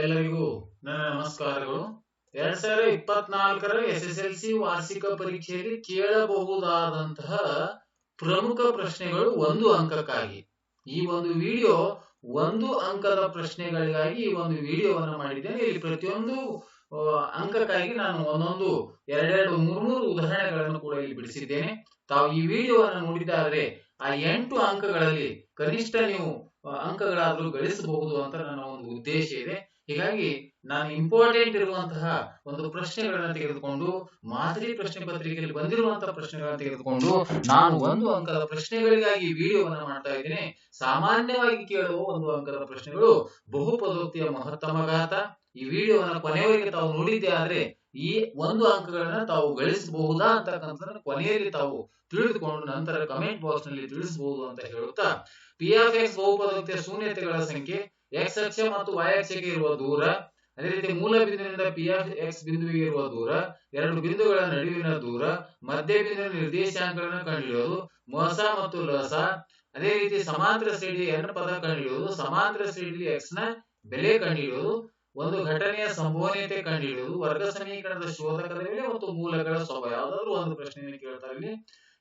ಎಲ್ಲರಿಗೂ ನನ್ನ ನಮಸ್ಕಾರಗಳು. ಎರಡ್ ಸಾವಿರದ ಇಪ್ಪತ್ನಾಲ್ಕರ ಎಸ್ ಎಸ್ ಎಲ್ ಸಿ ವಾರ್ಷಿಕ ಪರೀಕ್ಷೆಯಲ್ಲಿ ಕೇಳಬಹುದಾದಂತಹ ಪ್ರಮುಖ ಪ್ರಶ್ನೆಗಳು ಒಂದು ಅಂಕಕ್ಕಾಗಿ. ಈ ಒಂದು ವಿಡಿಯೋ ಒಂದು ಅಂಕದ ಪ್ರಶ್ನೆಗಳಿಗಾಗಿ ಈ ಒಂದು ವಿಡಿಯೋವನ್ನು ಮಾಡಿದ್ದೇನೆ. ಇಲ್ಲಿ ಪ್ರತಿಯೊಂದು ಅಂಕಕ್ಕಾಗಿ ನಾನು ಒಂದೊಂದು ಎರಡೆರಡು ಮೂರು ಮೂರು ಉದಾಹರಣೆಗಳನ್ನು ಕೂಡ ಇಲ್ಲಿ ಬಿಡಿಸಿದ್ದೇನೆ. ತಾವು ಈ ವಿಡಿಯೋವನ್ನು ನೋಡಿದ್ದಾದ್ರೆ ಆ ಎಂಟು ಅಂಕಗಳಲ್ಲಿ ಕನಿಷ್ಠ ನೀವು ಅಂಕಗಳಾದರೂ ಅಂಕಗಳಾದ್ರೂ ಗಳಿಸಬಹುದು ಅಂತ ನನ್ನ ಒಂದು ಉದ್ದೇಶ ಇದೆ. ಹೀಗಾಗಿ ನಾನು ಇಂಪಾರ್ಟೆಂಟ್ ಇರುವಂತಹ ಒಂದು ಪ್ರಶ್ನೆಗಳನ್ನ ತೆಗೆದುಕೊಂಡು, ಮಾದರಿ ಪ್ರಶ್ನೆ ಪತ್ರಿಕೆಯಲ್ಲಿ ಬಂದಿರುವಂತಹ ಪ್ರಶ್ನೆಗಳನ್ನ ತೆಗೆದುಕೊಂಡು, ನಾನು ಒಂದು ಅಂಕದ ಪ್ರಶ್ನೆಗಳಿಗಾಗಿ ವಿಡಿಯೋವನ್ನ ಮಾಡ್ತಾ ಇದ್ದೇನೆ. ಸಾಮಾನ್ಯವಾಗಿ ಕೇಳುವ ಒಂದು ಅಂಕದ ಪ್ರಶ್ನೆಗಳು ಬಹುಪದೋಕ್ತಿಯ ಮಹತ್ತಮಘಾತ ಈ ವಿಡಿಯೋವನ್ನ ಕೊನೆಯವರೆಗೆ ತಾವು ನೋಡಿದ್ದೆ ಆದ್ರೆ ಈ ಒಂದು ಅಂಕಗಳನ್ನ ತಾವು ಗಳಿಸಬಹುದಾ ಅಂತಕ್ಕಂಥದ್ದನ್ನ ಕೊನೆಯಲ್ಲಿ ತಾವು ತಿಳಿದುಕೊಂಡು ನಂತರ ಕಮೆಂಟ್ ಬಾಕ್ಸ್ನಲ್ಲಿ ತಿಳಿಸಬಹುದು ಅಂತ ಹೇಳುತ್ತಾ ಪಿ ಎಫ್ ಎಕ್ಸ್ ಬಹುಪದೋಕ್ತಿಯ ಶೂನ್ಯತೆಗಳ ಸಂಖ್ಯೆ ಎಕ್ಸ್ ಅಕ್ಷ ಮತ್ತು ವೈ ಅಕ್ಷಕ್ಕೆ ಇರುವ ದೂರ, ಅದೇ ರೀತಿ ಮೂಲ ಬಿಂದುವಿನಿಂದ ಪಿ ಎಕ್ಸ್ ಬಿಂದುವಿಗೆ ಇರುವ ದೂರ, ಎರಡು ಬಿಂದುಗಳ ನಡುವಿನ ದೂರ, ಮಧ್ಯ ಬಿಂದುವಿನ ನಿರ್ದೇಶಾಂಕಗಳನ್ನು ಕಂಡುಹಿಡಿಯೋದು, ಮೋಸ ಮತ್ತು ಲಸ, ಅದೇ ರೀತಿ ಸಮಾಂತರ ಶ್ರೇಣಿಯ ಎನ್ ಪದ ಕಂಡುಹಿಡಿಯೋದು, ಸಮಾಂತರ ಶ್ರೇಣಿಯಲ್ಲಿ ಎಕ್ಸ್ನ ಬೆಲೆ ಕಂಡುಹಿಡಿಯೋದು ಒಂದು ಘಟನೆಯ ಸಂಭವನೀಯತೆ ಕಂಡುಹಿಡಿಯುವುದು ವರ್ಗ ಸಮೀಕರಣದ ಶೋಧಕದ ಮೇಲೆ ಮತ್ತು ಮೂಲಗಳ ಸ್ವಭಾವ. ಯಾವ್ದಾದ್ರು ಒಂದು ಪ್ರಶ್ನೆಯನ್ನು ಕೇಳ್ತಾರೆ.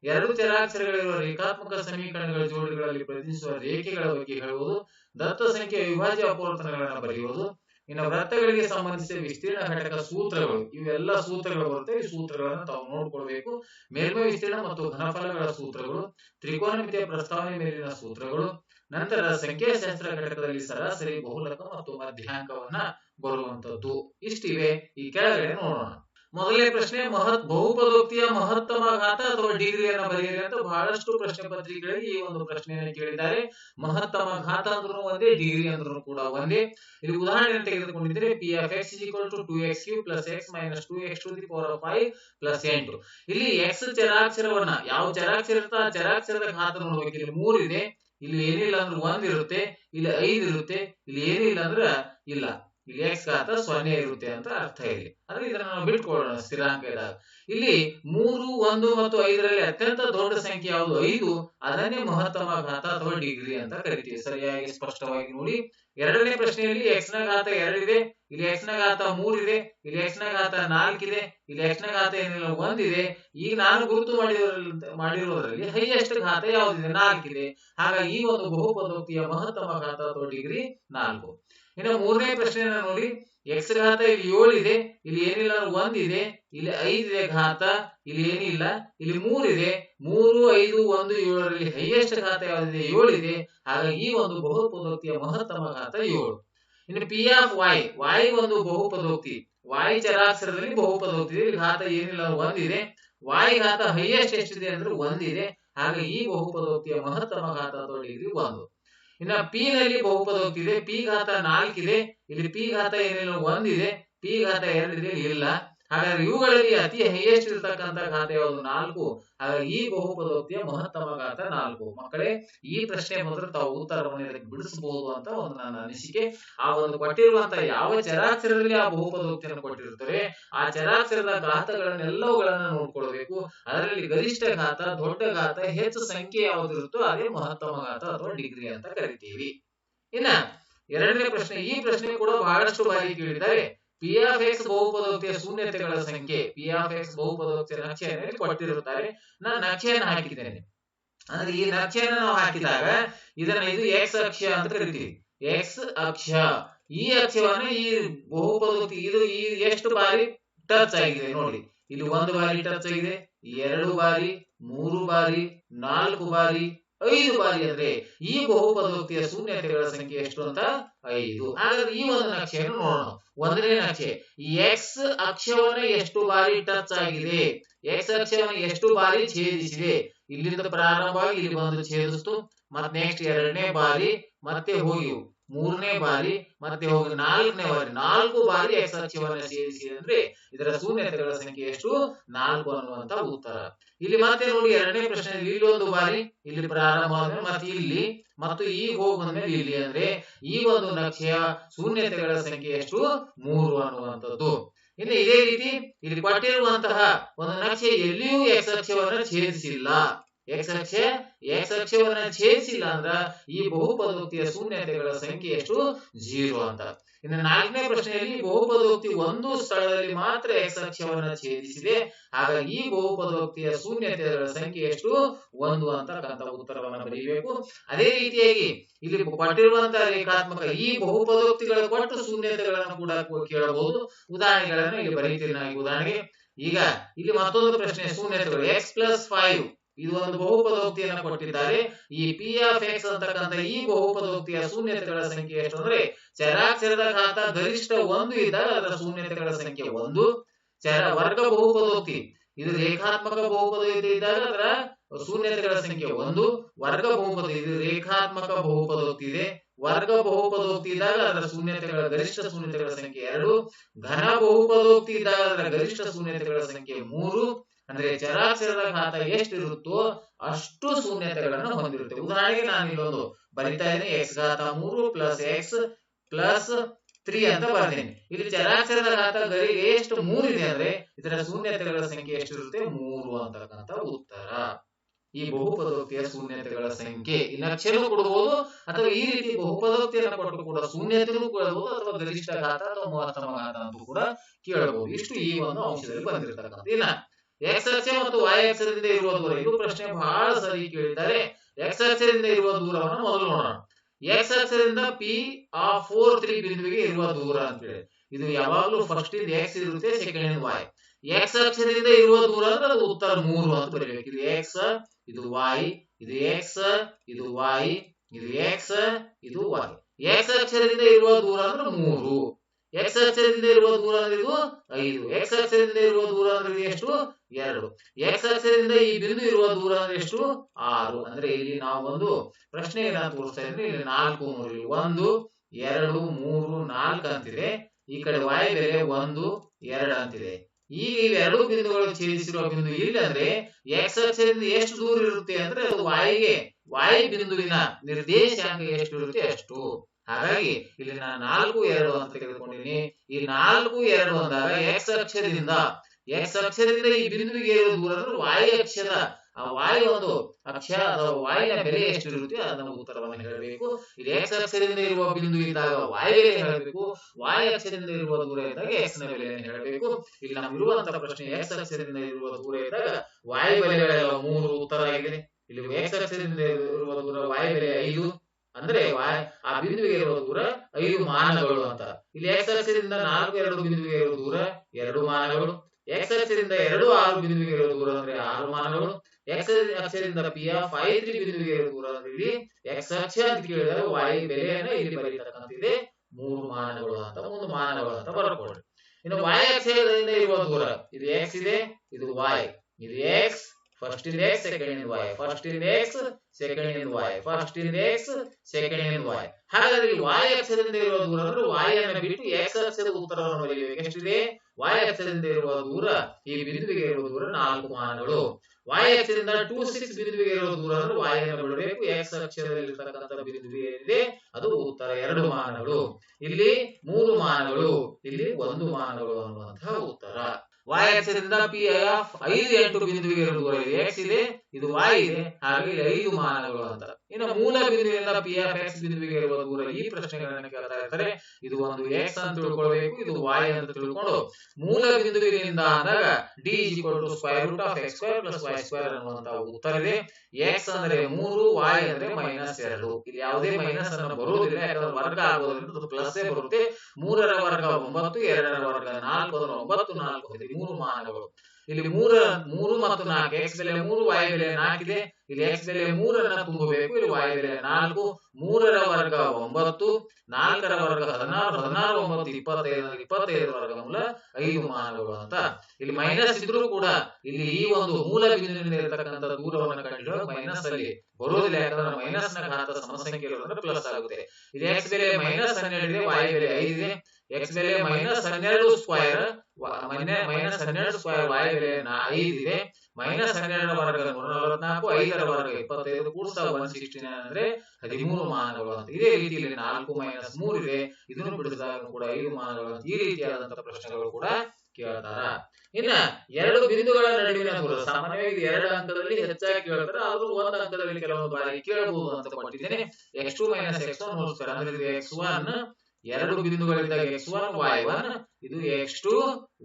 ಎರಡು ಚರಾಕ್ಷರಗಳಿರುವ ರೇಖಾತ್ಮಕ ಸಮೀಕರಣಗಳ ಜೋಡಿಗಳಲ್ಲಿ ಪ್ರತಿನಿಧಿಸುವ ರೇಖೆಗಳ ಬಗ್ಗೆ ಹೇಳುವುದು, ದತ್ತ ಸಂಖ್ಯೆಯ ವಿಭಾಜ್ಯ ಅಪವರ್ತನಗಳನ್ನು ಬರೆಯುವುದು, ಇನ್ನು ವೃತ್ತಗಳಿಗೆ ಸಂಬಂಧಿಸಿದ ವಿಸ್ತೀರ್ಣ ಘಟಕ ಸೂತ್ರಗಳು. ಇವೆಲ್ಲ ಸೂತ್ರಗಳು ಬರುತ್ತೆ. ಈ ಸೂತ್ರಗಳನ್ನು ತಾವು ನೋಡ್ಕೊಳ್ಬೇಕು. ಮೇಲ್ಮೈ ವಿಸ್ತೀರ್ಣ ಮತ್ತು ಘನಫಲಗಳ ಸೂತ್ರಗಳು, ತ್ರಿಕೋನಮಿತಿಯ ಪ್ರಸ್ತಾವನೆ ಮೇಲಿನ ಸೂತ್ರಗಳು ನಂತರ ಸಂಖ್ಯಾಶಾಸ್ತ್ರ ಘಟಕದಲ್ಲಿ ಸರಾಸರಿ ಬಹುಲಕ ಮತ್ತು ಮಧ್ಯಾಂಕವನ್ನ ಬರುವಂತದ್ದು ಇಷ್ಟಿವೆ. ಈ ಕೆಳಗಡೆ ನೋಡೋಣ. ಮೊದಲನೇ ಪ್ರಶ್ನೆ, ಮಹತ್ ಬಹುಪದೋಕ್ತಿಯ ಮಹತ್ತಮ ಘಾತ ಅಥವಾ ಡಿಗ್ರಿಯನ್ನ ಬರೆಯಿರಿ ಅಂತ ಬಹಳಷ್ಟು ಪ್ರಶ್ನೆ ಪತ್ರಿಕೆಗಳಲ್ಲಿ ಈ ಒಂದು ಪ್ರಶ್ನೆಯನ್ನು ಕೇಳಿದ್ದಾರೆ. ಮಹತ್ತಮ ಘಾತ ಅಂದ್ರೂ ಒಂದೇ, ಡಿಗ್ರಿ ಅಂದ್ರೂ ಕೂಡ ಒಂದೇ. ಇಲ್ಲಿ ಉದಾಹರಣೆ ತೆಗೆದುಕೊಂಡಿದ್ರೆ P of x equal to two x cube plus x minus two x to the power five plus ಎಂಟು ಇಲ್ಲಿ ಎಕ್ಸ್ ಚರಾಕ್ಷರವನ್ನ, ಯಾವ ಚರಾಕ್ಷರ ಇರ್ತಾ ಚರಾಕ್ಷರದ ಘಾತ ನೋಡ್ಬೇಕು. ಇಲ್ಲಿ ಮೂರ್ ಇದೆ. ಇಲ್ಲಿ ಏನಿಲ್ಲ ಅಂದ್ರೆ ಒಂದ್ ಇರುತ್ತೆ, ಇಲ್ಲಿ ಐದ್ ಇರುತ್ತೆ, ಇಲ್ಲಿ ಏನಿಲ್ಲ ಅಂದ್ರೆ ಇಲ್ಲ. ಇಲ್ಲಿ ಎಕ್ಸ್ ಘಾತ ಸೊನ್ನೆ ಇರುತ್ತೆ ಅಂತ ಅರ್ಥ ಇದೆ ಅಂದ್ರೆ ಇದನ್ನ ನಾವು ಬಿಟ್ಕೊಳ್ಳೋಣ ಸ್ಥಿರಾಂಕ ಇಲ್ಲಿ ಮೂರು, ಒಂದು ಮತ್ತು ಐದರಲ್ಲಿ ಅತ್ಯಂತ ದೊಡ್ಡ ಸಂಖ್ಯೆ ಯಾವುದು? ಐದು. ಅದನ್ನೇ ಮಹತ್ತಮ ಘಾತ ಅಥವಾ ಡಿಗ್ರಿ ಅಂತ ಕರಿತೀವಿ. ಸರಿಯಾಗಿ, ಸ್ಪಷ್ಟವಾಗಿ ನೋಡಿ. ಎರಡನೇ ಪ್ರಶ್ನೆಯಲ್ಲಿ ಎಕ್ಸ್ನ ಘಾತ ಎರಡಿದೆ ಇಲ್ಲಿ ಎಕ್ಸ್ನ ಘಾತ ಮೂರಿದೆ ಇಲ್ಲಿ ಎಕ್ಸ್ನ ಘಾತ ನಾಲ್ಕಿದೆ ಇಲ್ಲಿ ಎಕ್ಸ್ನ ಘಾತ ಏನಿಲ್ಲ ಒಂದಿದೆ ಈಗ ನಾನು ಗುರುತು ಮಾಡಿರೋ ಮಾಡಿರೋದ್ರಲ್ಲಿ ಹೈಯೆಸ್ಟ್ ಘಾತ ಯಾವ್ದಿದೆ ನಾಲ್ಕಿದೆ ಹಾಗಾಗಿ ಈ ಒಂದು ಬಹುಪದೋಕ್ತಿಯ ಮಹತ್ತಮ ಘಾತ ಅಥವಾ ಡಿಗ್ರಿ ನಾಲ್ಕು. ಇನ್ನು ಮೂರನೇ ಪ್ರಶ್ನೆಯನ್ನ ನೋಡಿ. ಎಕ್ಸ್ ಘಾತ ಇಲ್ಲಿ ಏಳು ಇದೆ, ಇಲ್ಲಿ ಏನಿಲ್ಲ ಒಂದಿದೆ ಇಲ್ಲಿ ಐದ್ ಇದೆ ಘಾತ, ಇಲ್ಲಿ ಏನಿಲ್ಲ, ಇಲ್ಲಿ ಮೂರ್ ಇದೆ. ಮೂರು, ಐದು, ಒಂದು, ಏಳರಲ್ಲಿ ಹೈಯೆಸ್ಟ್ ಘಾತ ಯಾವ್ದಿದೆ? ಏಳು ಇದೆ. ಹಾಗಾಗಿ ಈ ಒಂದು ಬಹುಪದೋಕ್ತಿಯ ಮಹತ್ತಮ ಘಾತ ಏಳು. ಇನ್ನು ಪಿ ಆಫ್ ವೈ ವೈ ಒಂದು ಬಹುಪದೋಕ್ತಿ. ವೈ ಚರಾಕ್ಷರದಲ್ಲಿ ಬಹುಪದೋಕ್ತಿ ಇಲ್ಲಿ ಘಾತ ಏನಿಲ್ಲ ಒಂದ್ ಒಂದಿದೆ ವಾಯ್ ಘಾತ ಹೈಯೆಸ್ಟ್ ಎಷ್ಟಿದೆ ಅಂದ್ರೆ ಒಂದಿದೆ ಹಾಗೆ ಈ ಬಹುಪದೋಕ್ತಿಯ ಮಹತ್ತಮ ಘಾತ ಅಥವಾ ಒಂದು. ಇನ್ನ ಪಿ ನಲ್ಲಿ ಬಹುಪದ ಹೋಗ್ತಿದೆ, ಪಿ ಘಾತ ನಾಲ್ಕಿದೆ, ಇಲ್ಲಿ ಪಿ ಘಾತ ಏನಿಲ್ಲ ಒಂದಿದೆ, ಪಿ ಘಾತ ಎರಡಿದೆ ಇಲ್ಲ. ಹಾಗಾದ್ರೆ ಇವುಗಳಲ್ಲಿ ಅತಿ ಹೈಯೆಸ್ಟ್ ಇರತಕ್ಕಂತ ಘಾತ ಯಾವುದು? ನಾಲ್ಕು. ಹಾಗಾಗಿ ಈ ಬಹುಪದೋಕ್ತಿಯ ಮಹತ್ತಮ ಘಾತ ನಾಲ್ಕು. ಮಕ್ಕಳೇ, ಈ ಪ್ರಶ್ನೆ ಮೊದಲು ತಾವು ಉತ್ತರವನ್ನು ಇದಕ್ಕೆ ಬಿಡಿಸಬಹುದು ಅಂತ ಒಂದು ನನ್ನ ಅನಿಸಿಕೆ. ಆ ಒಂದು ಕೊಟ್ಟಿರುವಂತಹ ಯಾವ ಚರಾಕ್ಷರದಲ್ಲಿ ಆ ಬಹುಪದೋಕ್ತಿಯನ್ನು ಕೊಟ್ಟಿರ್ತಾರೆ ಆ ಚರಾಕ್ಷರದ ಘಾತಗಳನ್ನೆಲ್ಲವುಗಳನ್ನ ನೋಡ್ಕೊಳ್ಬೇಕು. ಅದರಲ್ಲಿ ಗರಿಷ್ಠ ಘಾತ, ದೊಡ್ಡ ಘಾತ, ಹೆಚ್ಚು ಸಂಖ್ಯೆ ಯಾವ್ದಿರುತ್ತೋ ಅದೇ ಮಹತ್ತಮ ಘಾತ ಅಥವಾ ಡಿಗ್ರಿ ಅಂತ ಕರಿತೀವಿ. ಇನ್ನ ಎರಡನೇ ಪ್ರಶ್ನೆ, ಈ ಪ್ರಶ್ನೆ ಕೂಡ ಬಹಳಷ್ಟು ಬಾರಿ ಕೇಳಿದ್ದಾರೆ. ಪಿ ಆಫ್ ಎಕ್ಸ್ ಬಹುಪದೋಕ್ತಿಯ ಶೂನ್ಯತೆಗಳ ಸಂಖ್ಯೆ ಪಿ ಆಫ್ ಎಕ್ಸ್ ಬಹುಪದೋಕ್ತಿಯ ನಕ್ಷೆಯನ್ನು ಕೊಟ್ಟಿರುತ್ತಾರೆ. ನಾನು ನಕ್ಷೆಯನ್ನು ಹಾಕಿದ್ದೇನೆ. ಅಂದ್ರೆ ಈ ನಕ್ಷೆಯನ್ನು ನಾವು ಹಾಕಿದಾಗ ಇದನ್ನ ಇದು ಎಕ್ಸ್ ಅಕ್ಷ ಅಂತ ಕರಿತೀವಿ. ಎಕ್ಸ್ ಅಕ್ಷ. ಈ ಅಕ್ಷವನ್ನು ಈ ಬಹುಪದೋಕ್ತಿ, ಇದು ಈ ಎಷ್ಟು ಬಾರಿ ಟಚ್ ಆಗಿದೆ ನೋಡಿ. ಇಲ್ಲಿ ಒಂದು ಬಾರಿ ಟಚ್ ಆಗಿದೆ, ಎರಡು ಬಾರಿ, ಮೂರು ಬಾರಿ, ನಾಲ್ಕು ಬಾರಿ, ಐದು ಬಾರಿ ಅಂದ್ರೆ ಈ ಬಹುಪದೋಕ್ತಿಯ ಶೂನ್ಯತೆಗಳ ಸಂಖ್ಯೆ ಎಷ್ಟು ಅಂತ ಐದು. ಹಾಗಾದ್ರೆ ಈ ಒಂದು ನಕ್ಷೆಯನ್ನು ನೋಡೋಣ. ಒಂದನೇ ನಕ್ಷೆ ಎಕ್ಸ್ ಅಕ್ಷವನ್ನು ಎಷ್ಟು ಬಾರಿ ಟಚ್ ಆಗಿದೆ ಎಕ್ಸ್ ಅಕ್ಷವನ್ನು ಎಷ್ಟು ಬಾರಿ ಛೇದಿಸಿದೆ? ಇಲ್ಲಿಂದ ಪ್ರಾರಂಭವಾಗಿ ಇಲ್ಲಿ ಬಂದು ಛೇದಿಸ್ತು. ಮತ್ತೆ ನೆಕ್ಸ್ಟ್ ಎರಡನೇ ಬಾರಿ ಮತ್ತೆ ಹೋಗಿ ಮೂರನೇ ಬಾರಿ ಮತ್ತೆ ಹೋಗಿ ನಾಲ್ಕನೇ ಬಾರಿ, ನಾಲ್ಕು ಬಾರಿ ಎಕ್ಸ್ ಅಕ್ಷವನ್ನ ಸೇರಿಸಿದೆ ಅಂದ್ರೆ ಇದರ ಶೂನ್ಯತೆಗಳ ಸಂಖ್ಯೆ ಎಷ್ಟು? ನಾಲ್ಕು ಅನ್ನುವಂತ ಉತ್ತರ. ಇಲ್ಲಿ ಮತ್ತೆ ನೋಡಿ ಎರಡನೇ ಪ್ರಶ್ನೆ, ಇಲ್ಲಿ ಒಂದು ಬಾರಿ, ಇಲ್ಲಿ ಪ್ರಾರಂಭ ಆದ್ಮೇಲೆ ಮತ್ತೆ ಇಲ್ಲಿ, ಮತ್ತು ಈಗ ಹೋಗಿ ಬಂದ್ಮೇಲೆ ಇಲ್ಲಿ ಅಂದ್ರೆ ಈ ಒಂದು ನಕ್ಷೆಯ ಶೂನ್ಯತೆಗಳ ಸಂಖ್ಯೆ ಎಷ್ಟು? ಮೂರು ಅನ್ನುವಂಥದ್ದು. ಇನ್ನು ಇದೇ ರೀತಿ ಇಲ್ಲಿ ಕೊಟ್ಟಿರುವಂತಹ ಒಂದು ನಕ್ಷೆ ಎಲ್ಲಿಯೂ ಎಕ್ಸ್ ಅಕ್ಷವನ್ನ ಛೇದಿಸಿಲ್ಲ. ಎಕ್ಸ್ ಅಕ್ಷ ಎಕ್ಸ್ ಅಕ್ಷವನ್ನ ಛೇದಿಸಿಲ್ಲ ಅಂದ್ರ ಈ ಬಹುಪದೋಕ್ತಿಯ ಶೂನ್ಯತೆಗಳ ಸಂಖ್ಯೆ ಎಷ್ಟು? ಜೀರೋ ಅಂತ. ಇನ್ನು ನಾಲ್ಕನೇ ಪ್ರಶ್ನೆಯಲ್ಲಿ ಬಹುಪದೋಕ್ತಿ ಒಂದು ಸ್ಥಳದಲ್ಲಿ ಮಾತ್ರ ಎಕ್ಸ್ ಅಕ್ಷವನ್ನ ಛೇದಿಸಿದೆ. ಹಾಗಾಗಿ ಈ ಬಹುಪದೋಕ್ತಿಯ ಶೂನ್ಯತೆಗಳ ಸಂಖ್ಯೆ ಎಷ್ಟು? ಒಂದು ಅಂತಕ್ಕಂಥ ಉತ್ತರವನ್ನ ಬರೀಬೇಕು. ಅದೇ ರೀತಿಯಾಗಿ ಇಲ್ಲಿ ಕೊಟ್ಟಿರುವಂತಹ ರೇಖಾತ್ಮಕ ಈ ಬಹುಪದೋಕ್ತಿಗಳ ಕೊಟ್ಟು ಶೂನ್ಯತೆಗಳನ್ನು ಕೂಡ ಕೇಳಬಹುದು. ಉದಾಹರಣೆಗಳನ್ನು ಇಲ್ಲಿ ಬರೀತೀನಿ ಉದಾಹರಣೆಗೆ ಈಗ ಇಲ್ಲಿ ಮತ್ತೊಂದು ಪ್ರಶ್ನೆ, ಶೂನ್ಯತೆಗಳು. ಎಕ್ಸ್ ಪ್ಲಸ್ ಫೈವ್ ಇದು ಒಂದು ಬಹುಪದೋಕ್ತಿಯನ್ನು ಕೊಟ್ಟಿದ್ದಾರೆ. ಈ ಪಿ ಎಫ್ ಎಕ್ಸ್ ಅಂತಕ್ಕಂಥ ಈ ಬಹುಪದೋಕ್ತಿಯ ಶೂನ್ಯತೆಗಳ ಸಂಖ್ಯೆ ಎಷ್ಟು ಅಂದ್ರೆ ಚರಾಕ್ಷರದ ಘಾತ ಗರಿಷ್ಠ ಒಂದು ಇದ್ದಾಗ ಅದರ ಶೂನ್ಯತೆಗಳ ಸಂಖ್ಯೆ ಒಂದು. ಚರ ವರ್ಗ ಬಹುಪದೋಕ್ತಿ. ಇದು ರೇಖಾತ್ಮಕ ಬಹುಪದೋಕ್ತಿ ಇದ್ದಾಗ ಅದರ ಶೂನ್ಯತೆಗಳ ಸಂಖ್ಯೆ ಒಂದು. ವರ್ಗ ಬಹುಪದ ಇದು ರೇಖಾತ್ಮಕ ಬಹುಪದೋಕ್ತಿ ಇದೆ. ವರ್ಗ ಬಹುಪದೋಕ್ತಿ ಇದ್ದಾಗ ಅದರ ಶೂನ್ಯತೆಗಳ ಗರಿಷ್ಠ ಶೂನ್ಯತೆಗಳ ಸಂಖ್ಯೆ ಎರಡು. ಘನ ಬಹುಪದೋಕ್ತಿ ಇದ್ದಾಗ ಅದರ ಗರಿಷ್ಠ ಶೂನ್ಯತೆಗಳ ಸಂಖ್ಯೆ ಮೂರು. ಅಂದ್ರೆ ಚರಾಕ್ಷರದ ಘಾತ ಎಷ್ಟಿರುತ್ತೋ ಅಷ್ಟು ಶೂನ್ಯತೆಗಳನ್ನು ಹೊಂದಿರುತ್ತೆ. ಉದಾಹರಣೆಗೆ ನಾನು ಇಲ್ಲೊಂದು ಬರಿತಾ ಇದ್ದೀನಿ ಎಕ್ಸ್ ಘಾತ ಮೂರು ಪ್ಲಸ್ ಎಕ್ಸ್ ಪ್ಲಸ್ ತ್ರೀ ಅಂತ ಬರ್ತೀನಿ ಇಲ್ಲಿ ಚರಾಕ್ಷರದ ಘಾತ ಗರಿ ಎಷ್ಟು ಮೂರು ಇದೆ ಅಂದ್ರೆ ಇದರ ಶೂನ್ಯತೆಗಳ ಸಂಖ್ಯೆ ಎಷ್ಟಿರುತ್ತೆ? ಮೂರು ಅಂತಕ್ಕಂಥ ಉತ್ತರ. ಈ ಬಹುಪದೋಕ್ತಿಯ ಶೂನ್ಯತೆಗಳ ಸಂಖ್ಯೆ. ಈ ನಕ್ಷೆಯನ್ನು ಕೊಡಬಹುದು ಅಥವಾ ಈ ರೀತಿ ಬಹುಪದೋಕ್ತಿಯನ್ನು ಕೊಟ್ಟು ಕೂಡ ಶೂನ್ಯತೆಯನ್ನು ಕೊಡಬಹುದು ಅಥವಾ ಗರಿಷ್ಠ ಘಾತ ಅಥವಾ ಮಹತ್ತಮ ಘಾತ ಅಂತ ಕೂಡ ಕೇಳಬಹುದು ಇಷ್ಟು ಈ ಒಂದು ಅಂಶದಲ್ಲಿ ಬಂದಿರತಕ್ಕಂಥ ಇನ್ನ ಎಕ್ಸ್ ಅಕ್ಷ ಮತ್ತು ವೈ ಅಕ್ಷರದಿಂದ ಇರುವ ದೂರ. ಇದು ಪ್ರಶ್ನೆ ಬಹಳ ಸರಿ ಕೇಳಿದ್ದಾರೆ. ಎಕ್ಸ್ ಅಕ್ಷರದಿಂದ ಇರುವ ದೂರವನ್ನು ಮೊದಲು ನೋಡೋಣ. ಎಕ್ಸ್ ಅಕ್ಷರದಿಂದ ಪಿ ಆ ಫೋರ್ ತ್ರೀ ಬಿಂದುವಿಗೆ ಇರುವ ದೂರ ಅಂತ ಹೇಳಿ. ಇದು ಯಾವಾಗಲೂ ಫಸ್ಟ್ ಇಂದ ಎಕ್ಸ್ ಇರುತ್ತೆ ಸೆಕೆಂಡ್ ಇಂದ ವೈ ಎಕ್ಸ್ ಅಕ್ಷರದಿಂದ ಇರುವ ದೂರ ಅಂದ್ರೆ ಅದು ಉತ್ತರ ಮೂರು ಅಂತ ಬರೀಬೇಕು. ಇದು ಎಕ್ಸ್ ಇದು ವೈ ಇದು ಎಕ್ಸ್ ಇದು ವೈ ಇದು ಎಕ್ಸ್ ಇದು ವೈ ಎಕ್ಸ್ ಅಕ್ಷರದಿಂದ ಇರುವ ದೂರ ಅಂದ್ರೆ ಮೂರು. ಎಕ್ಸ್ ಅಕ್ಷರದಿಂದ ಇರುವ ದೂರ ಅಂದ್ರೆ ಇದು ಐದು. ಎಕ್ಸ್ ಅಕ್ಷರದಿಂದ ಇರುವ ದೂರ ಅಂದ್ರೆ ಎಷ್ಟು? ಎರಡು. ಎಕ್ಸ್ ಅಕ್ಷರದಿಂದ ಈ ಬಿಂದು ಇರುವ ದೂರ ಎಷ್ಟು? ಆರು. ಅಂದ್ರೆ ಇಲ್ಲಿ ನಾವು ಒಂದು ಪ್ರಶ್ನೆಯನ್ನ ತೋರಿಸ್ತಾ ಇದ್ರೆ ಇಲ್ಲಿ ನಾಲ್ಕು, ಮೂರು ಒಂದು, ಎರಡು, ಮೂರು, ನಾಲ್ಕು ಅಂತಿದೆ. ಈ ಕಡೆ ವಾಯು ಬೆಲೆ ಒಂದು, ಎರಡು ಅಂತಿದೆ. ಈಗ ಇವೆರಡು ಬಿಂದುಗಳು ಛೇದಿಸಿರುವ ಬಿಂದು ಇಲ್ಲಿ ಅಂದ್ರೆ ಎಕ್ಸ್ ಅಕ್ಷರದಿಂದ ಎಷ್ಟು ದೂರ ಇರುತ್ತೆ ಅಂದ್ರೆ ಅದು ವಾಯಿಗೆ ವಾಯು ಬಿಂದುವಿನ ನಿರ್ದೇಶಾಂಕ ಎಷ್ಟು ಇರುತ್ತೆ? ಅಷ್ಟು. ಹಾಗಾಗಿ ಇಲ್ಲಿ ನಾನು ನಾಲ್ಕು, ಎರಡು ಅಂತ ತೆಗೆದುಕೊಂಡಿನಿ ಈ ನಾಲ್ಕು, ಎರಡು ಅಂದಾಗ ಎಕ್ಸ್ ಅಕ್ಷರದಿಂದ ಎಕ್ಸ್ ಅಕ್ಷರದಿಂದ ಈ ಬಿಂದುವಿಗೆ ಇರುವ ದೂರ ಅಂದ್ರೆ ವಾಯು ಅಕ್ಷರ ಆ ವಾಯು ಒಂದು ಅಕ್ಷ ಅಥವಾ ವಾಯುವಿನ ಬೆಲೆ ಎಷ್ಟು ಇರುತ್ತೆ ಅದನ್ನು ಉತ್ತರವನ್ನು ಹೇಳಬೇಕು. ಇಲ್ಲಿ ಎಕ್ಸ್ ಅಕ್ಷರದಿಂದ ಇರುವ ಬಿಂದು ಇದ್ದಾಗ ವಾಯು ಬೆಲೆ ಹೇಳಬೇಕು. ವಾಯು ಅಕ್ಷರದಿಂದ ಇರುವ ದೂರ ಇದ್ದಾಗ ಎಕ್ಸ್ನ ಬೆಲೆಯನ್ನು ಹೇಳಬೇಕು. ಇಲ್ಲಿ ನಮ್ಗೆ ಇರುವಂತಹ ಪ್ರಶ್ನೆ ಎಕ್ಸ್ ಅಕ್ಷರದಿಂದ ಇರುವ ದೂರ ಇದ್ದಾಗ ವಾಯು ಬೆಲೆಗಳೆಲ್ಲ ಮೂರು ಉತ್ತರ ಆಗಿದೆ ಇಲ್ಲಿ ಎಕ್ಸ್ ಅಕ್ಷರದಿಂದ ಇರುವ ದೂರ ವಾಯು ಬೆಲೆ ಐದು. ಅಂದ್ರೆ ಆ ಬಿಂದುವಿಗೆ ಇರುವ ದೂರ ಐದು ಮಾನಗಳು ಅಂತ. ಇಲ್ಲಿ ಎಕ್ಸ್ ಅಕ್ಷರದಿಂದ ನಾಲ್ಕು ಎರಡು ಬಿಂದುವಿಗೆ ಇರುವ ದೂರ ಎರಡು ಮಾನಗಳು. ಎಕ್ಸ್ ಅಕ್ಷದಿಂದ ಎರಡು ಆರು ಬಿಂದುವಿಗೆ ಇರುವ ದೂರ ಅಂದ್ರೆ ಆರು ಮಾನಗಳು. ಎಕ್ಸ್ ಅಕ್ಷದಿಂದ ಪಿ ಎಫ್ ಐ ತ್ರೀ ಬಿಂದುವಿಗೆ ಇರುವ ದೂರ ಅಂದ್ರೆ ಇಲ್ಲಿ ಎಕ್ಸ್ ಅಕ್ಷ ಅಂತ ಕೇಳಿದಾಗ ವೈ ಬೆಲೆಯನ್ನ ಇಲ್ಲಿ ಬರೀತಕ್ಕಂತಿದೆ. ಮೂರು ಮಾನಗಳು ಅಂತ, ಒಂದು ಮಾನಗಳು ಅಂತ ಬರ್ಕೊಳ್ಳಿ ಇನ್ನು ವೈ ಅಕ್ಷದಿಂದ ಇರುವ ದೂರ, ಇದು ಎಕ್ಸ್ ಇದೆ, ಇದು ವೈ ಇದು x first x second in y first in x second in y first in x second in y ಹಾಗಾದ್ರೆ ವಾಯು ಅಕ್ಷರದಿಂದ ಇರುವ ದೂರ ಅಂದ್ರೆ ವಾಯನ್ನ ಬಿಟ್ಟು ಎಕ್ಸ್ ಅಕ್ಷರದ ಉತ್ತರವನ್ನು ಬರೆಯಬೇಕು ಎಷ್ಟಿದೆ ವಾಯು ಅಕ್ಷರದಿಂದ ಇರುವ ದೂರ ಈ ಬಿಂದುವಿಗೆ ಇರುವ ದೂರ ನಾಲ್ಕು ಮಾನಗಳು. Y ಅಕ್ಷರದಿಂದ ಟೂ ಸಿಕ್ಸ್ ಬಿಂದುವಿಗೆ ಇರುವ ದೂರ ಅಂದ್ರೆ ವಾಯನ್ನ ಬಿಡಬೇಕು. ಎಕ್ಸ್ ಅಕ್ಷರದಲ್ಲಿ ಇರತಕ್ಕಂತ ಬಿಂದುವಿಗೆ ಏನಿದೆ? ಅದು ಉತ್ತರ ಎರಡು ಮಾನಗಳು. ಇಲ್ಲಿ ಮೂರು ಮಾನಗಳು. ಇಲ್ಲಿ ಒಂದು ಮಾನಗಳು ಅನ್ನುವಂತಹ ಉತ್ತರ. ವಾಯ್ ಐದು ಎಂಟು ಬಿಂದುವಿಗೆ ದೂರ ಇದೆ ಇದೆ ಇದು ವಾಯ್ ಇದೆ ಹಾಗೆ ಐದು ಮಾನಗಳು ಅಂತ. ಇನ್ನು ಮೂಲ ಬಿಂದುವಿನಿಂದ ಪಿ ಎಫ್ ಎಕ್ಸ್ ಬಿಂದುವಿಗೆ ಇರುವ ದೂರ ಈ ಪ್ರಶ್ನೆಗಳನ್ನು ಕೇಳ್ತಾ ಇರ್ತಾರೆ. ಇದು ಒಂದು ಎಕ್ಸ್ ಅಂತ ತಿಳ್ಕೊಳ್ಬೇಕು, ಇದು ವಾಯ್ ಅಂತ ತಿಳ್ಕೊಂಡು ಮೂಲ ಬಿಂದುವಿನಿಂದ ಅಂದಾಗ D equal to square root of x square plus y square ಅನ್ನುವಂತ ಉತ್ತರ ಇದೆ. ಎಕ್ಸ್ ಅಂದ್ರೆ ಮೂರು ವಾಯ್ ಅಂದ್ರೆ ಮೈನಸ್ ಎರಡು. ಇಲ್ಲಿ ಯಾವುದೇ ಮೈನಸ್ ಅನ್ನು ಬರುವುದಿಲ್ಲ, ಯಾಕಂದ್ರೆ ವರ್ಗ ಆಗೋದ್ರಿಂದ ಪ್ಲಸ್ ಬರುತ್ತೆ. ಮೂರರ ವರ್ಗ ಒಂಬತ್ತು, ಎರಡರ ವರ್ಗ ನಾಲ್ಕು ಒಂಬತ್ತು, ನಾಲ್ಕು ಮೂರು ಮಾನಗಳು. ಇಲ್ಲಿ ಮೂರ, ಮೂರು ಮತ್ತು ನಾಲ್ಕು ಎಕ್ಸ್ ಬೆಲೆ ಮೂರು ವಾಯು ಬೆಲೆ ನಾಲ್ಕಿದೆ ಇಲ್ಲಿ ಎಕ್ಸ್ ಬೆಲೆ ಮೂರನ್ನ ತುಂಬಬೇಕು. ಇಲ್ಲಿ ವಾಯು ಬೆಲೆ ನಾಲ್ಕು, ಮೂರರ ವರ್ಗ ಒಂಬತ್ತು, ನಾಲ್ಕರ ವರ್ಗ ಹದಿನಾರು ಹದಿನಾರು, ಒಂಬತ್ತು, ಇಪ್ಪತ್ತೈದು ಇಪ್ಪತ್ತೈದರ ವರ್ಗಮೂಲ ಐದು ಮಾನಗಳು ಅಂತ. ಇಲ್ಲಿ ಮೈನಸ್ ಇದ್ರೂ ಕೂಡ ಇಲ್ಲಿ ಈ ಒಂದು ಮೂಲ ಬಿಂದುವಿನಿಂದ ಇರತಕ್ಕಂಥ ದೂರವನ್ನು ಕಂಡು ಮೈನಸ್ ಅಲ್ಲಿ ಬರುವುದಿಲ್ಲ ಯಾಕಂದ್ರೆ ಮೈನಸ್ನ ಘಾತ ಸಮಸಂಖ್ಯೆ ಪ್ಲಸ್ ಆಗುತ್ತೆ. ಇಲ್ಲಿ ಎಕ್ಸ್ ಬೆಲೆ ಮೈನಸ್ ಹನ್ನೆರಡು ಇದೆ ವಾಯು ಬೆಲೆ ಐದಿದೆ ಎಕ್ಸ್ ಬೆಲೆ ಮೈನಸ್ ಹನ್ನೆರಡು ಸ್ಕ್ವೈರ್ ಮೈನಸ್ ಹನ್ನೆರಡು ಸ್ಕ್ವೈರ್ ವಾಯು ಬೆಲೆ ಐದು ಇದೆ. ಮೈನಸ್ ಹನ್ನೆರಡು ವರ್ಗ ನೂರ ನಲವತ್ನಾಲ್ಕು ಐದರ ವರ್ಗ ಇಪ್ಪತ್ತೈದು ಕೂಡ ಒನ್ ಸಿಕ್ಸ್ಟಿ ನೈನ್ ಅಂದ್ರೆ ಹದಿಮೂರು ಮಾನಗಳು ಅಂತ. ಇದೇ ರೀತಿಯಲ್ಲಿ ನಾಲ್ಕು ಮೈನಸ್ ಮೂರು ಇದೆ. ಇದನ್ನು ಬಿಡಿಸಿದಾಗ ಕೂಡ ಐದು ಮಾನಗಳು ಅಂತ. ಈ ರೀತಿಯಾದಂತಹ ಪ್ರಶ್ನೆಗಳು ಕೂಡ ಕೇಳ್ತಾರ. ಇನ್ನ ಎರಡು ಬಿಂದುಗಳ ನಡುವಿನ ದೂರ ಸಾಮಾನ್ಯವಾಗಿ ಎರಡು ಅಂಕದಲ್ಲಿ ಹೆಚ್ಚಾಗಿ ಕೇಳ್ತಾರೆ. ಆದ್ರೂ ಒಂದ್ ಅಂಕದಲ್ಲಿ ಕೆಲವೊಂದು ಬಾರಿ ಕೇಳಬಹುದು ಅಂತ ಕೊಟ್ಟಿದ್ದೇನೆ. X two minus x one ಅಂದ್ರೆ ಎಕ್ಸ್ ಒನ್ ಎರಡು ಬಿಂದುಗಳಿಂದ ಎಕ್ಸ್ ಒನ್ ವೈ ಒನ್ ಇದು ಎಕ್ಸ್ ಟು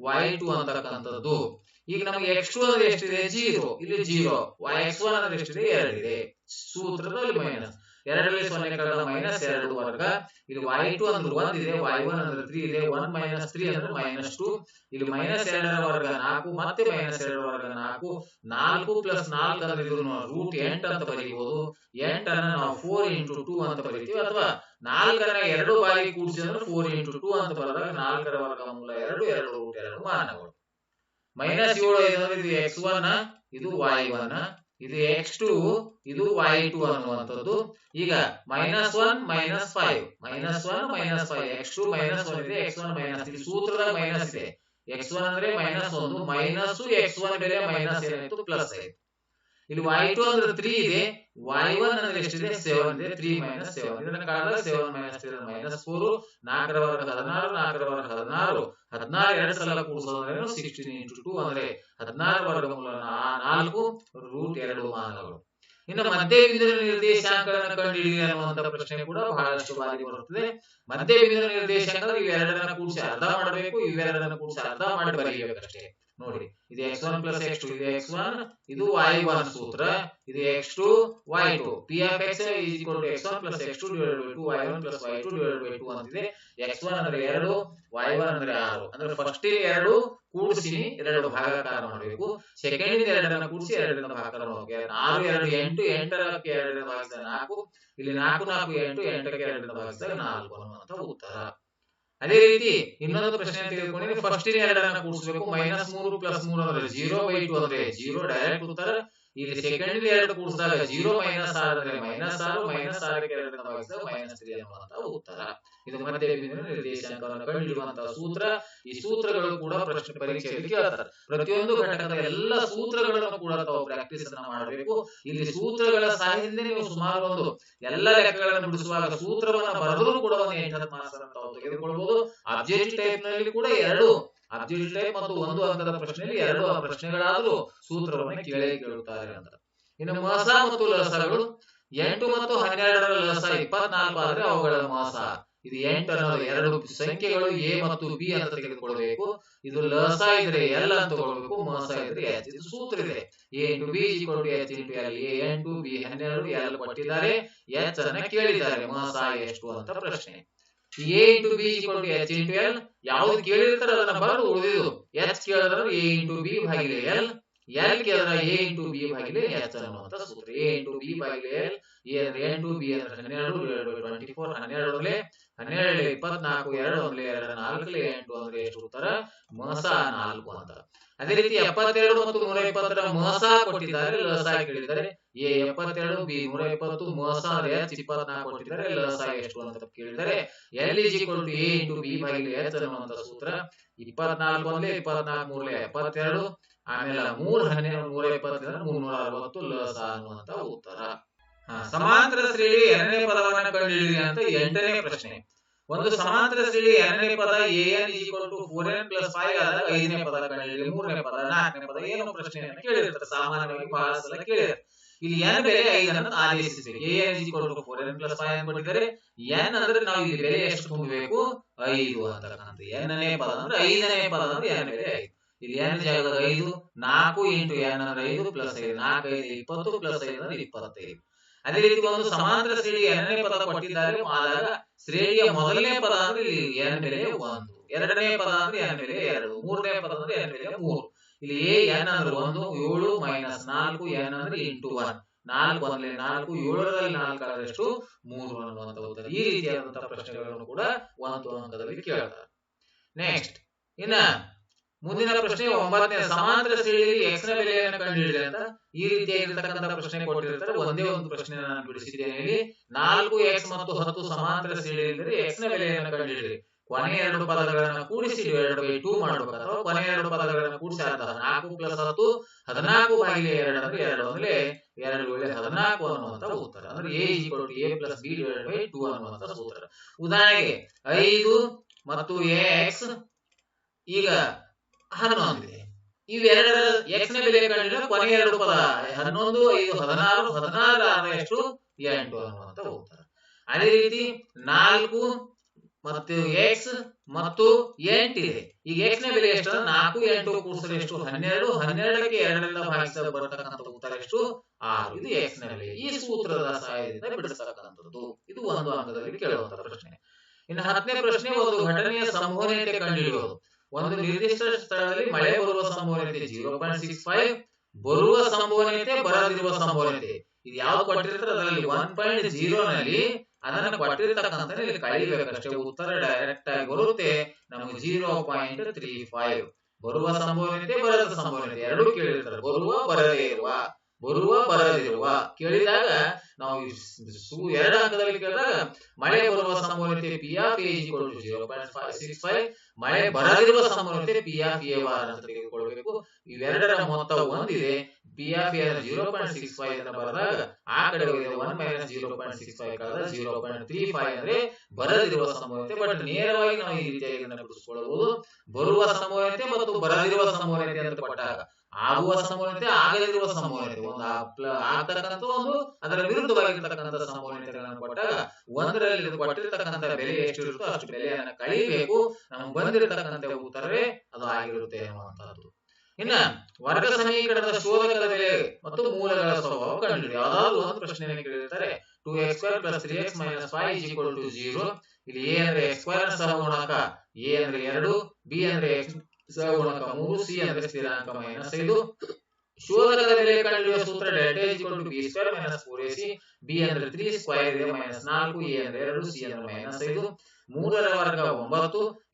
ವೈ ಟು ಅಂತಕ್ಕಂಥದ್ದು. ಈಗ ನಮಗೆ ಎಕ್ಸ್ ಟು ಅಂದ್ರೆ ಎಷ್ಟಿದೆ? ಜೀರೋ. ಇಲ್ಲಿ ಜೀರೋ. ವೈ ಎಕ್ಸ್ ಒನ್ ಅಂದ್ರೆ ಎಷ್ಟಿದೆ? ಇದೆ. ಸೂತ್ರದಲ್ಲಿ ಮೈನಸ್ ಎರಡರಲ್ಲಿ ಸೊನ್ನೆ ಕಳೆದ ಮೈನಸ್ ಎರಡು ವರ್ಗ. ಇಲ್ಲಿ ವೈ ಟು ಅಂದ್ರೆ ಒಂದ್ ಇದೆ. ವೈ ಒನ್ ಅಂದ್ರೆ ತ್ರೀ ಇದೆ. ಒನ್ ಮೈನಸ್ ತ್ರೀ ಅಂದ್ರೆ ಮೈನಸ್ ಟು ಇಲ್ಲಿ ಮೈನಸ್ ಎರಡರ ವರ್ಗ ನಾಲ್ಕು, ಮತ್ತೆ ಮೈನಸ್ ಎರಡರ ವರ್ಗ ನಾಲ್ಕು. ನಾಲ್ಕು ಪ್ಲಸ್ ನಾಲ್ಕು ಅಂದ್ರೆ ರೂಟ್ ಎಂಟು ಅಂತ ಬರೀಬಹುದು. ಎಂಟನ್ನ ನಾವು ಫೋರ್ ಇಂಟು ಟೂ ಅಂತ ಬರೀತೀವಿ, ಅಥವಾ ನಾಲ್ಕರ ಎರಡು ಬಾರಿ ಕೂಡಿಸಿದ್ರೆ ಫೋರ್ ಇಂಟು ಟೂ ಅಂತ ಬರೆದಾಗ ನಾಲ್ಕರ ವರ್ಗ ಮೂಲ ಎರಡು ಎರಡು ರೂಟ್ ಎರಡು ಮಾನಗಳು. ಮೈನಸ್ ಏಳು ಏನಂದ್ರೆ ಇದು ಎಕ್ಸ್ ಒನ್ ಇದು ವೈ ಒನ್ ಇದು ಎಕ್ಸ್ ಟು ಇದು ವೈ ಟು ಅನ್ನುವಂಥದ್ದು. ಈಗ minus one minus five minus one minus five x two minus one ಇದೆ. ಎಕ್ಸ್ ಒನ್ ಮೈನಸ್ ಇದೆ ಸೂತ್ರದಾಗ ಮೈನಸ್ ಇದೆ. ಎಕ್ಸ್ ಒನ್ ಅಂದ್ರೆ ಮೈನಸ್ ಒಂದು. ಮೈನಸ್ ಎಕ್ಸ್ ಒನ್ ಬೆಲೆ ಮೈನಸ್ ಏನಾಯ್ತು? ಪ್ಲಸ್ ಆಯ್ತು. ಇಲ್ಲಿ ವೈ ಟು ಅಂದ್ರೆ ತ್ರೀ ಇದೆ. ವೈ ಒನ್ ಅಂದ್ರೆ ಎಷ್ಟಿದೆ? ಸೆವೆನ್ ಇದೆ ತ್ರೀ ಮೈನಸ್ ಸೆವೆನ್ ಇದನ್ನ ಕಾಳಿದ್ರೆ seven minus three minus four ನಾಲ್ಕರ ವರ್ಗ ಹದಿನಾರು ನಾಲ್ಕರ ವರ್ಗ ಹದಿನಾರು. ಹದಿನಾರು ಎರಡು ಸಲ ಕೂಡಿಸೋದ್ರೆ ಸಿಕ್ಸ್ಟೀನ್ ಇಂಟು ಟೂ ಅಂದ್ರೆ ಹದಿನಾರು ವರ್ಗ ಮೂಲ ನಾಲ್ಕು ರೂಟ್ ಎರಡು ಮಾನಗಳು. ಇನ್ನು ಮಧ್ಯ ಬಿಂದುವಿನ ನಿರ್ದೇಶಾಂಕಗಳನ್ನು ಕಂಡುಹಿಡಿಯಿರಿ ಅನ್ನುವಂತ ಪ್ರಶ್ನೆ ಕೂಡ ಬಹಳಷ್ಟು ಬಾರಿ ಬರುತ್ತದೆ. ಮಧ್ಯ ಬಿಂದುವಿನ ನಿರ್ದೇಶಾಂಕ ಇವೆರಡನ್ನ ಕೂಡಿಸಿ ಅರ್ಧ ಮಾಡಬೇಕು ಇವೆರಡನ್ನ ಕೂಡಿಸಿ ಅರ್ಧ ಮಾಡಿ ಬರೀಬೇಕಷ್ಟೇ. ನೋಡಿ, ಇದು x one plus x two ಇದು ಎಕ್ಸ್ ಒನ್ ಇದು ವೈ ಒನ್ ಸೂತ್ರ, ಇದು x two y two P of x equal to x one plus x two divide by two y one plus y two divide by two ಅಂತಿದೆ. X one ಅಂದ್ರೆ ಎರಡು Y one ಅಂದ್ರೆ ಆರು. ಅಂದ್ರೆ first ಎರಡು ಕೂಡಿಸಿ ಎರಡು ಭಾಗಾಕಾರ ಮಾಡಬೇಕು. ಸೆಕೆಂಡ್ ಎರಡನ್ನ ಕೂಡಿಸಿ ಎರಡರಿಂದ ಭಾಗಾಕಾರ ಮಾಡಬೇಕು. ಆರು, ಎರಡು, ಎಂಟು ಎಂಟರಕ್ಕೆ ಎರಡರಿಂದ ಭಾಗಿಸಿದ ನಾಲ್ಕು. ಇಲ್ಲಿ ನಾಲ್ಕು ನಾಲ್ಕು, ಎಂಟು, ಎಂಟಕ್ಕೆ ಎರಡರಿಂದ ಭಾಗಿಸಿದಾಗ ನಾಲ್ಕು ಅನ್ನುವಂತ ಉತ್ತರ. ಅದೇ ರೀತಿ ಇನ್ನೊಂದು ಪ್ರಶ್ನೆ ತೆಗೆದುಕೊಂಡ್ರೆ ಫಸ್ಟ್ ಎರಡನ್ನ ಕೂಡಿಸಬೇಕು ಮೈನಸ್ ಮೂರು ಪ್ಲಸ್ ಮೂರು ಅಂದ್ರೆ ಜೀರೋ ಬೈ ಟು ಅಂದ್ರೆ ಜೀರೋ ಡೈರೆಕ್ಟ್ ಉತ್ತರ ಇಲ್ಲಿ ಸೆಕೆಂಡ್ ಎರಡು ಕೂಡಿಸಿದಾಗ ಜೀರೋ ಮೈನಸ್ ಅಂದ್ರೆ ಮೈನಸ್ ಆರು ಮೈನಸ್ ಆರಕ್ಕೆ ಭಾಗಿಸಿದಾಗ ಮೈನಸ್ ತ್ರೀ ಅನ್ನುವಂತ ಉತ್ತರ. ಇದು ಮಧ್ಯ ಬಿಂದುವಿನ ನಿರ್ದೇಶಾಂಕವನ್ನು ಕಂಡುಹಿಡಿಯುವಂತಹ ಸೂತ್ರ. ಈ ಸೂತ್ರಗಳು ಕೂಡ ಪ್ರಶ್ನೆ ಪರೀಕ್ಷೆಯಲ್ಲಿ ಕೇಳ್ತಾರೆ. ಪ್ರತಿಯೊಂದು ಘಟಕದ ಎಲ್ಲ ಸೂತ್ರಗಳನ್ನು ಕೂಡ ತಾವು ಪ್ರಾಕ್ಟೀಸ್ ಅನ್ನ ಮಾಡಬೇಕು. ಇಲ್ಲಿ ಸೂತ್ರಗಳ ಸಹಾಯದಿಂದ ನೀವು ಸುಮಾರು ಒಂದು ಎಲ್ಲ ಲೆಕ್ಕಗಳನ್ನು ಬಿಡಿಸುವಾಗ ಸೂತ್ರವನ್ನ ಬರೆದರೂ ಕೂಡ ಒಂದು ಎಂಟತ್ತು ಮಾರ್ಕ್ಸ್ ತಾವು ತೆಗೆದುಕೊಳ್ಬಹುದು ಅಬ್ಜೆಕ್ಟ್ ಟೈಪ್ನಲ್ಲಿ ಕೂಡ ಎರಡು ಅಬ್ಜೆಕ್ಟಿವ್ ಟೈಪ್ ಮತ್ತು ಒಂದು ಅಂಕದ ಪ್ರಶ್ನೆಯಲ್ಲಿ ಎರಡು ಪ್ರಶ್ನೆಗಳಾದರೂ ಸೂತ್ರವನ್ನು ಕೇಳೇ ಕೇಳುತ್ತಾರೆ ಅಂತ. ಇನ್ನು ಮಾಸ ಮತ್ತು ಲಸಗಳು, ಎಂಟು ಮತ್ತು ಹನ್ನೆರಡರ ಲಸ ಇಪ್ಪತ್ನಾಲ್ಕು ಆದ್ರೆ ಅವುಗಳ ಮಾಸ. ಇದು ಎಂಟು ಅನ್ನೋದು ಎರಡು ಸಂಖ್ಯೆಗಳು, ಎ ಮತ್ತು ಬಿ ಅಂತ ತೆಗೆದುಕೊಳ್ಬೇಕು ಇದು ಲಸ ಇದ್ರೆ ಎಲ್ ಅಂತ ತಗೊಳ್ಬೇಕು, ಮಾಸ ಇದ್ರೆ ಎಚ್ ಇದು ಸೂತ್ರ ಇದೆ. A into B equal to H into L. A ಎಂಟು, ಬಿ ಹನ್ನೆರಡು, ಎಲ್ ಕೊಟ್ಟಿದ್ದಾರೆ ಎಚ್ ಅನ್ನ ಕೇಳಿದ್ದಾರೆ. ಮಾಸ ಎಷ್ಟು ಅಂತ ಪ್ರಶ್ನೆ. A into B equal to H into L ಯಾವ್ದು ಕೇಳಿರ್ತಾರೆ ಅದನ್ನ ಬರೆದು ಉಳಿದಿದ್ದು ಎಚ್ ಕೇಳಿದ್ರೆ ಎ ಇಂಟು ಬಿ ಭಾಗಿಲೆ ಎಲ್ ಎಲ್ ಕೇಳಿದ್ರೆ ಎ ಇಂಟು ಬಿ ಭಾಗಿಲೆ ಎಚ್ ಅನ್ನುವಂತ ಸೂತ್ರ. ಎ ಇಂಟು ಬಿ ಭಾಗಿಲೆ ಎಲ್ ಅಂದ್ರೆ ಎಂಟು ಬಿ ಅಂದ್ರೆ ಹನ್ನೆರಡು ಟ್ವೆಂಟಿ ಫೋರ್ ಹನ್ನೆರಡರಲ್ಲಿ ಹನ್ನೆರಡು ಇಪ್ಪತ್ನಾಲ್ಕು ಎರಡು ಅಂದ್ರೆ ಎರಡು ನಾಲ್ಕಲೆ ಎಂಟು ಅಂದ್ರೆ ಎಷ್ಟು ಉತ್ತರ? ಮಸ ನಾಲ್ಕು ಅಂತ. ಅದೇ ರೀತಿ ಎಪ್ಪತ್ತೆರಡು ಮತ್ತು ನೂರ ಇಪ್ಪತ್ತರ ಮಸ ಕೊಟ್ಟಿದ್ದಾರೆ ಲಸ ಕೇಳಿದ್ದಾರೆ. ಎ ಎಪ್ಪತ್ತೆರಡು ಬಿ ನೂರ ಇಪ್ಪತ್ತು ಮಸ ಅಂದ್ರೆ ಎಚ್ ಇಪ್ಪತ್ನಾಲ್ಕು ಕೊಟ್ಟಿದ್ದಾರೆ ಲಸ ಎಷ್ಟು ಅಂತ ಕೇಳಿದ್ದಾರೆ. L is equal to A into B ಭಾಗಿಲೆ H ಅನ್ನುವಂತ ಸೂತ್ರ. ಇಪ್ಪತ್ನಾಲ್ಕು ಅಂದ್ರೆ ಇಪ್ಪತ್ನಾಲ್ಕು ಮೂರಲೆ ಎಪ್ಪತ್ತೆರಡು ಆಮೇಲೆ ಮೂರ್ ಹನ್ನೆರಡು ನೂರ ಇಪ್ಪತ್ತರಿಂದ ಮುನ್ನೂರ ಅರವತ್ತು ಲಸ ಅನ್ನುವಂತ ಉತ್ತರ. ಸಮಾಂತರ ಶ್ರೇಣಿ ಎರಡನೇ ಪದವನ್ನ ಕಂಡುಹಿಡಿಯಿರಿ ಅಂತ ಎಂಟನೇ ಪ್ರಶ್ನೆ. ಒಂದು ಸಮಾಂತರ ಶ್ರೇಣಿ ಎರಡನೇ ಪದ n equal to four n plus five ಆದಾಗ ಐದನೇ ಪದ ಕಂಡುಹಿಡಿಯಿರಿ, ಮೂರನೇ ಪದ, ನಾಲ್ಕನೇ ಪದ, ಏನು ಪ್ರಶ್ನೆಯನ್ನು ಕೇಳಿರ್ತಾರೆ. ಸಾಮಾನ್ಯವಾಗಿ ಬಹಳ ಸಲ ಕೇಳಿರ್ತಾರೆ. ಇಲ್ಲಿ ಎನ್ ಬೆಲೆ ಐದನ್ನು ಆದೇಶಿಸಬೇಕು a n equal to four n plus five ಅಂದ್ಬಿಟ್ಟಿದ್ರೆ n ಅಂದ್ರೆ ನಾವು ಇಲ್ಲಿ ಬೆಲೆ ಎಷ್ಟು ತುಂಬಬೇಕು? ಐದು ಅಂತಕ್ಕಂಥ ಎನ್ನೇ ಪದ ಅಂದ್ರೆ ಐದನೇ ಪದ ಅಂದ್ರೆ ಎನ್ ಬೆಲೆ ಐದು. ಇಲ್ಲಿ ಎನ್ ಜಾಗದ ಐದು, ನಾಲ್ಕು ಇಂಟು ಎನ್ ಅಂದ್ರೆ ಐದು ಪ್ಲಸ್ ಐದು, ನಾಲ್ಕು ಐದು, ಇಪ್ಪತ್ತು ಪ್ಲಸ್ ಐದು ಅಂದ್ರೆ ಇಪ್ಪತ್ತೈದು. ಅದೇ ರೀತಿ ಒಂದು ಸಮಾಂತರ ಶ್ರೇಣಿ ಎರಡನೇ ಪದ ಕೊಟ್ಟಿದ್ದಾರೆ, ಆದಾಗ ಶ್ರೇಣಿಯ ಮೊದಲನೇ ಪದ ಅಂದ್ರೆ ಇಲ್ಲಿ ಎನ್ ಬೆಲೆ ಒಂದು, ಎರಡನೇ ಪದ ಅಂದ್ರೆ ಎನ್ ಬೆಲೆ ಎರಡು, ಮೂರನೇ ಪದ ಅಂದ್ರೆ ಎನ್ ಬೆಲೆ ಮೂರು. ಇಲ್ಲಿ ಎ ಎನ್ ಅಂದ್ರೆ ಒಂದು, ಏಳು ಮೈನಸ್ ನಾಲ್ಕು ಎನ್ ಅಂದ್ರೆ ಇಂಟು ಒನ್. ನಾಲ್ಕು ಅಂದ್ರೆ ನಾಲ್ಕು, ಏಳರಲ್ಲಿ ನಾಲ್ಕು ಆದಷ್ಟು ಮೂರು ಅನ್ನುವಂತ ಉತ್ತರ. ಈ ರೀತಿಯಾದಂತಹ ಪ್ರಶ್ನೆಗಳನ್ನು ಕೂಡ ಒಂದು ಅಂಕದಲ್ಲಿ ಕೇಳ್ತಾರೆ. ನೆಕ್ಸ್ಟ್ ಇನ್ನ ಮುಂದಿನ ಪ್ರಶ್ನೆ ಒಂಬತ್ತನೇ ಸಮಾಂತರ ಶ್ರೇಣಿಯಲ್ಲಿ ಎಕ್ಸ್ನ ಬೆಲೆಯನ್ನು ಕಂಡುಹಿಡಿದೆ ಅಂತ ಈ ರೀತಿಯಾಗಿರ್ತಕ್ಕಂಥ ಪ್ರಶ್ನೆ ಕೊಟ್ಟಿರ್ತಾರೆ. ಒಂದೇ ಒಂದು ಪ್ರಶ್ನೆ ನಾನು ಬಿಡಿಸಿದ್ದೇನೆ ನಾಲ್ಕು ಎಕ್ಸ್ ಮತ್ತು ಹತ್ತು ಸಮಾಂತರ ಶ್ರೇಣಿಯಲ್ಲಿ ಎಕ್ಸ್ನ ಬೆಲೆಯನ್ನು ಕಂಡುಹಿಡಿಯಿರಿ. ಕೊನೆ ಎರಡು ಪದಗಳನ್ನು ಕೂಡಿಸಿ ಎರಡು ಬೈ ಟೂ ಮಾಡಬೇಕು ಅಥವಾ ಕೊನೆ ಎರಡು ಪದಗಳನ್ನು ಕೂಡಿಸಿ ಅರ್ಧ ನಾಲ್ಕು ಪ್ಲಸ್ ಹತ್ತು, ಹದಿನಾಲ್ಕು ಬಾಗಿಲೆ ಎರಡು ಅಂದ್ರೆ ಎರಡು ಅಂದ್ರೆ ಎರಡು ವೇಳೆ ಹದಿನಾಲ್ಕು ಅನ್ನುವಂತ ಉತ್ತರ. ಅಂದ್ರೆ a equal to a plus b divide by two ಅನ್ನುವಂತ ಸೂತ್ರ ಉದಾಹರಣೆಗೆ ಐದು ಮತ್ತು ಎ ಎಕ್ಸ್ ಈಗ ಹನ್ನೊಂದು. ಇವೆರಡರ ಎಕ್ಸ್ನ ಬೆಲೆ ಕಂಡಿದ್ರೆ ಕೊನೆಯ ಎರಡು ಪದ. ಹನ್ನೊಂದು ಐದು ಹದಿನಾರು ಹದಿನಾರು ಆರು ಎಷ್ಟು? ಎಂಟು ಅನ್ನುವಂತ ಅದೇ ರೀತಿ ನಾಲ್ಕು ಮತ್ತು ಎಕ್ಸ್ ಮತ್ತು ಎಂಟಿದೆ ಈಗ ಎಕ್ಸ್ನ ಬೆಲೆ ಎಷ್ಟು? ನಾಲ್ಕು ಎಂಟು ಕೂಡಿಸಿದ್ರೆ ಎಷ್ಟು? ಹನ್ನೆರಡು. ಹನ್ನೆರಡಕ್ಕೆ ಎರಡರಿಂದ ಭಾಗಿಸಿದ ಬರತಕ್ಕಂಥ ಉತ್ತರ ಎಷ್ಟು? ಆರು. ಇದು ಎಕ್ಸ್ನ ಬೆಲೆ. ಈ ಸೂತ್ರದ ಸಹಾಯದಿಂದ ಬಿಡಿಸತಕ್ಕಂಥದ್ದು. ಇದು ಒಂದು ಅಂಕದಲ್ಲಿ ಕೇಳುವಂತ ಪ್ರಶ್ನೆ. ಇನ್ನು ಹತ್ತನೇ ಪ್ರಶ್ನೆ ಒಂದು ಘಟನೆಯ ಸಂಭವನೀಯತೆ ಒಂದು ನಿರ್ದಿಷ್ಟ ಸ್ಥಳದಲ್ಲಿ ಮಳೆ ಬರುವ ಸಂಭವನೀಯತೆ ಜೀರೋ ಪಾಯಿಂಟ್ ಸಿಕ್ಸ್ ಫೈವ್ ಬರುವ ಸಂಭವನೀಯತೆ ಬರದಿರುವ ಸಂಭವನೀಯತೆ. ಇದು ಯಾವ ಕೊಟ್ಟಿರ್ತಾರೆ ಅದರಲ್ಲಿ ಒನ್ ಪಾಯಿಂಟ್ ಜೀರೋ ನಲ್ಲಿ ಅದನ್ನ ಕೊಟ್ಟಿರ್ತಕ್ಕಂಥ ಇಲ್ಲಿ ಕಳಿಬೇಕಷ್ಟೇ. ಉತ್ತರ ಡೈರೆಕ್ಟ್ ಆಗಿ ಬರುತ್ತೆ. ನಮಗೆ ಜೀರೋ ಪಾಯಿಂಟ್ ತ್ರೀ ಫೈವ್ ಬರುವ ಸಂಭವನೀಯತೆ, ಬರದ ಸಂಭವನೀಯತೆ. ಎರಡು ಕೇಳಿರ್ತಾರೆ ಬರುವ, ಬರದೇ ಇರುವ. ಬರುವ ಬರದಿರುವ ಕೇಳಿದಾಗ ನಾವು ಎರಡ ಅಂಕದಲ್ಲಿ ಕೇಳಿದಾಗ ಮಳೆ ಬರುವ ಸಂಭವನೀಯತೆ P of A zero point five six five ಮಳೆ ಬರದಿರುವ ಸಂಭವನೀಯತೆ ಪಿ ಆಫ್ ಎ ವಾರ್ ಅಂತ ತೆಗೆದುಕೊಳ್ಬೇಕು. ಇವೆರಡರ ಮೊತ್ತ ಒಂದಿದೆ P of A zero point six five ಅನ್ನ ಬರೆದಾಗ ಆ ಕಡೆ ಹೋಗಿದೆ one minus zero point six five ಕಳೆದ ಜೀರೋ ಪಾಯಿಂಟ್ ತ್ರೀ ಫೈವ್ ಅಂದ್ರೆ ಬರದಿರುವ ಸಂಭವನೀಯತೆ ಬಟ್ ನೇರವಾಗಿ ನಾವು ಈ ರೀತಿಯಾಗಿ ಬಿಡಿಸ್ಕೊಳ್ಳಬಹುದು ಬರುವ ಸಂಭವನೀಯತೆ ಮತ್ತು ಬರದಿರುವ ಸಂಭವನೀಯತೆ ಅಂತ ಕೊಟ್ಟಾಗ ಆಗುವ ಸಂಭವನೀಯತೆ ಆಗದಿರುವ ಸಂಭವನೀಯತೆ. ಒಂದು ಆಗ್ತಕ್ಕಂಥ ಒಂದು ಅದರ ವಿರುದ್ಧವಾಗಿರ್ತಕ್ಕಂಥ ಸಂಭವನೀಯತೆಗಳನ್ನು ಕೊಟ್ಟಾಗ ಒಂದರಲ್ಲಿ ಇದು ಕೊಟ್ಟಿರ್ತಕ್ಕಂಥ ಬೆಲೆ ಎಷ್ಟು ಇರುತ್ತೋ ಅಷ್ಟು ಬೆಲೆಯನ್ನು ಕಳಿಬೇಕು ನಮ್ಗೆ ಬಂದಿರತಕ್ಕಂಥ ಉತ್ತರವೇ ಅದು ಆಗಿರುತ್ತೆ ಅನ್ನುವಂಥದ್ದು ಇನ್ನ ವರ್ಗ ಸಮೀಕರಣದ ಶೋಧಕದ ಬೆಲೆ ಮತ್ತು ಮೂಲಗಳ ಸ್ವಭಾವ ಕಂಡು ಯಾವ್ದಾದ್ರು ಒಂದು ಪ್ರಶ್ನೆಯನ್ನು ಕೇಳಿರ್ತಾರೆ. Two x square plus three x minus five is equal to zero ಇಲ್ಲಿ ಎ ಅಂದ್ರೆ ಎಕ್ಸ್ ಸ್ಕ್ವೇರ್ ಸಹಗುಣಕ ಎ ಅಂದ್ರೆ ಎರಡು ಬಿ ಅಂದ್ರೆ ಎಕ್ಸ್ ಸಹಗುಣಕ ಮೂರು ಸಿ ಅಂದ್ರೆ ಸ್ಥಿರಾಂಕ ಮೈನಸ್ ಐದು. ಶೋಧಕದ ಬೆಲೆ ಕಂಡುಹಿಡಿಯುವ ಸೂತ್ರ delta is equal to b square minus four a c b ಅಂದ್ರೆ ತ್ರೀ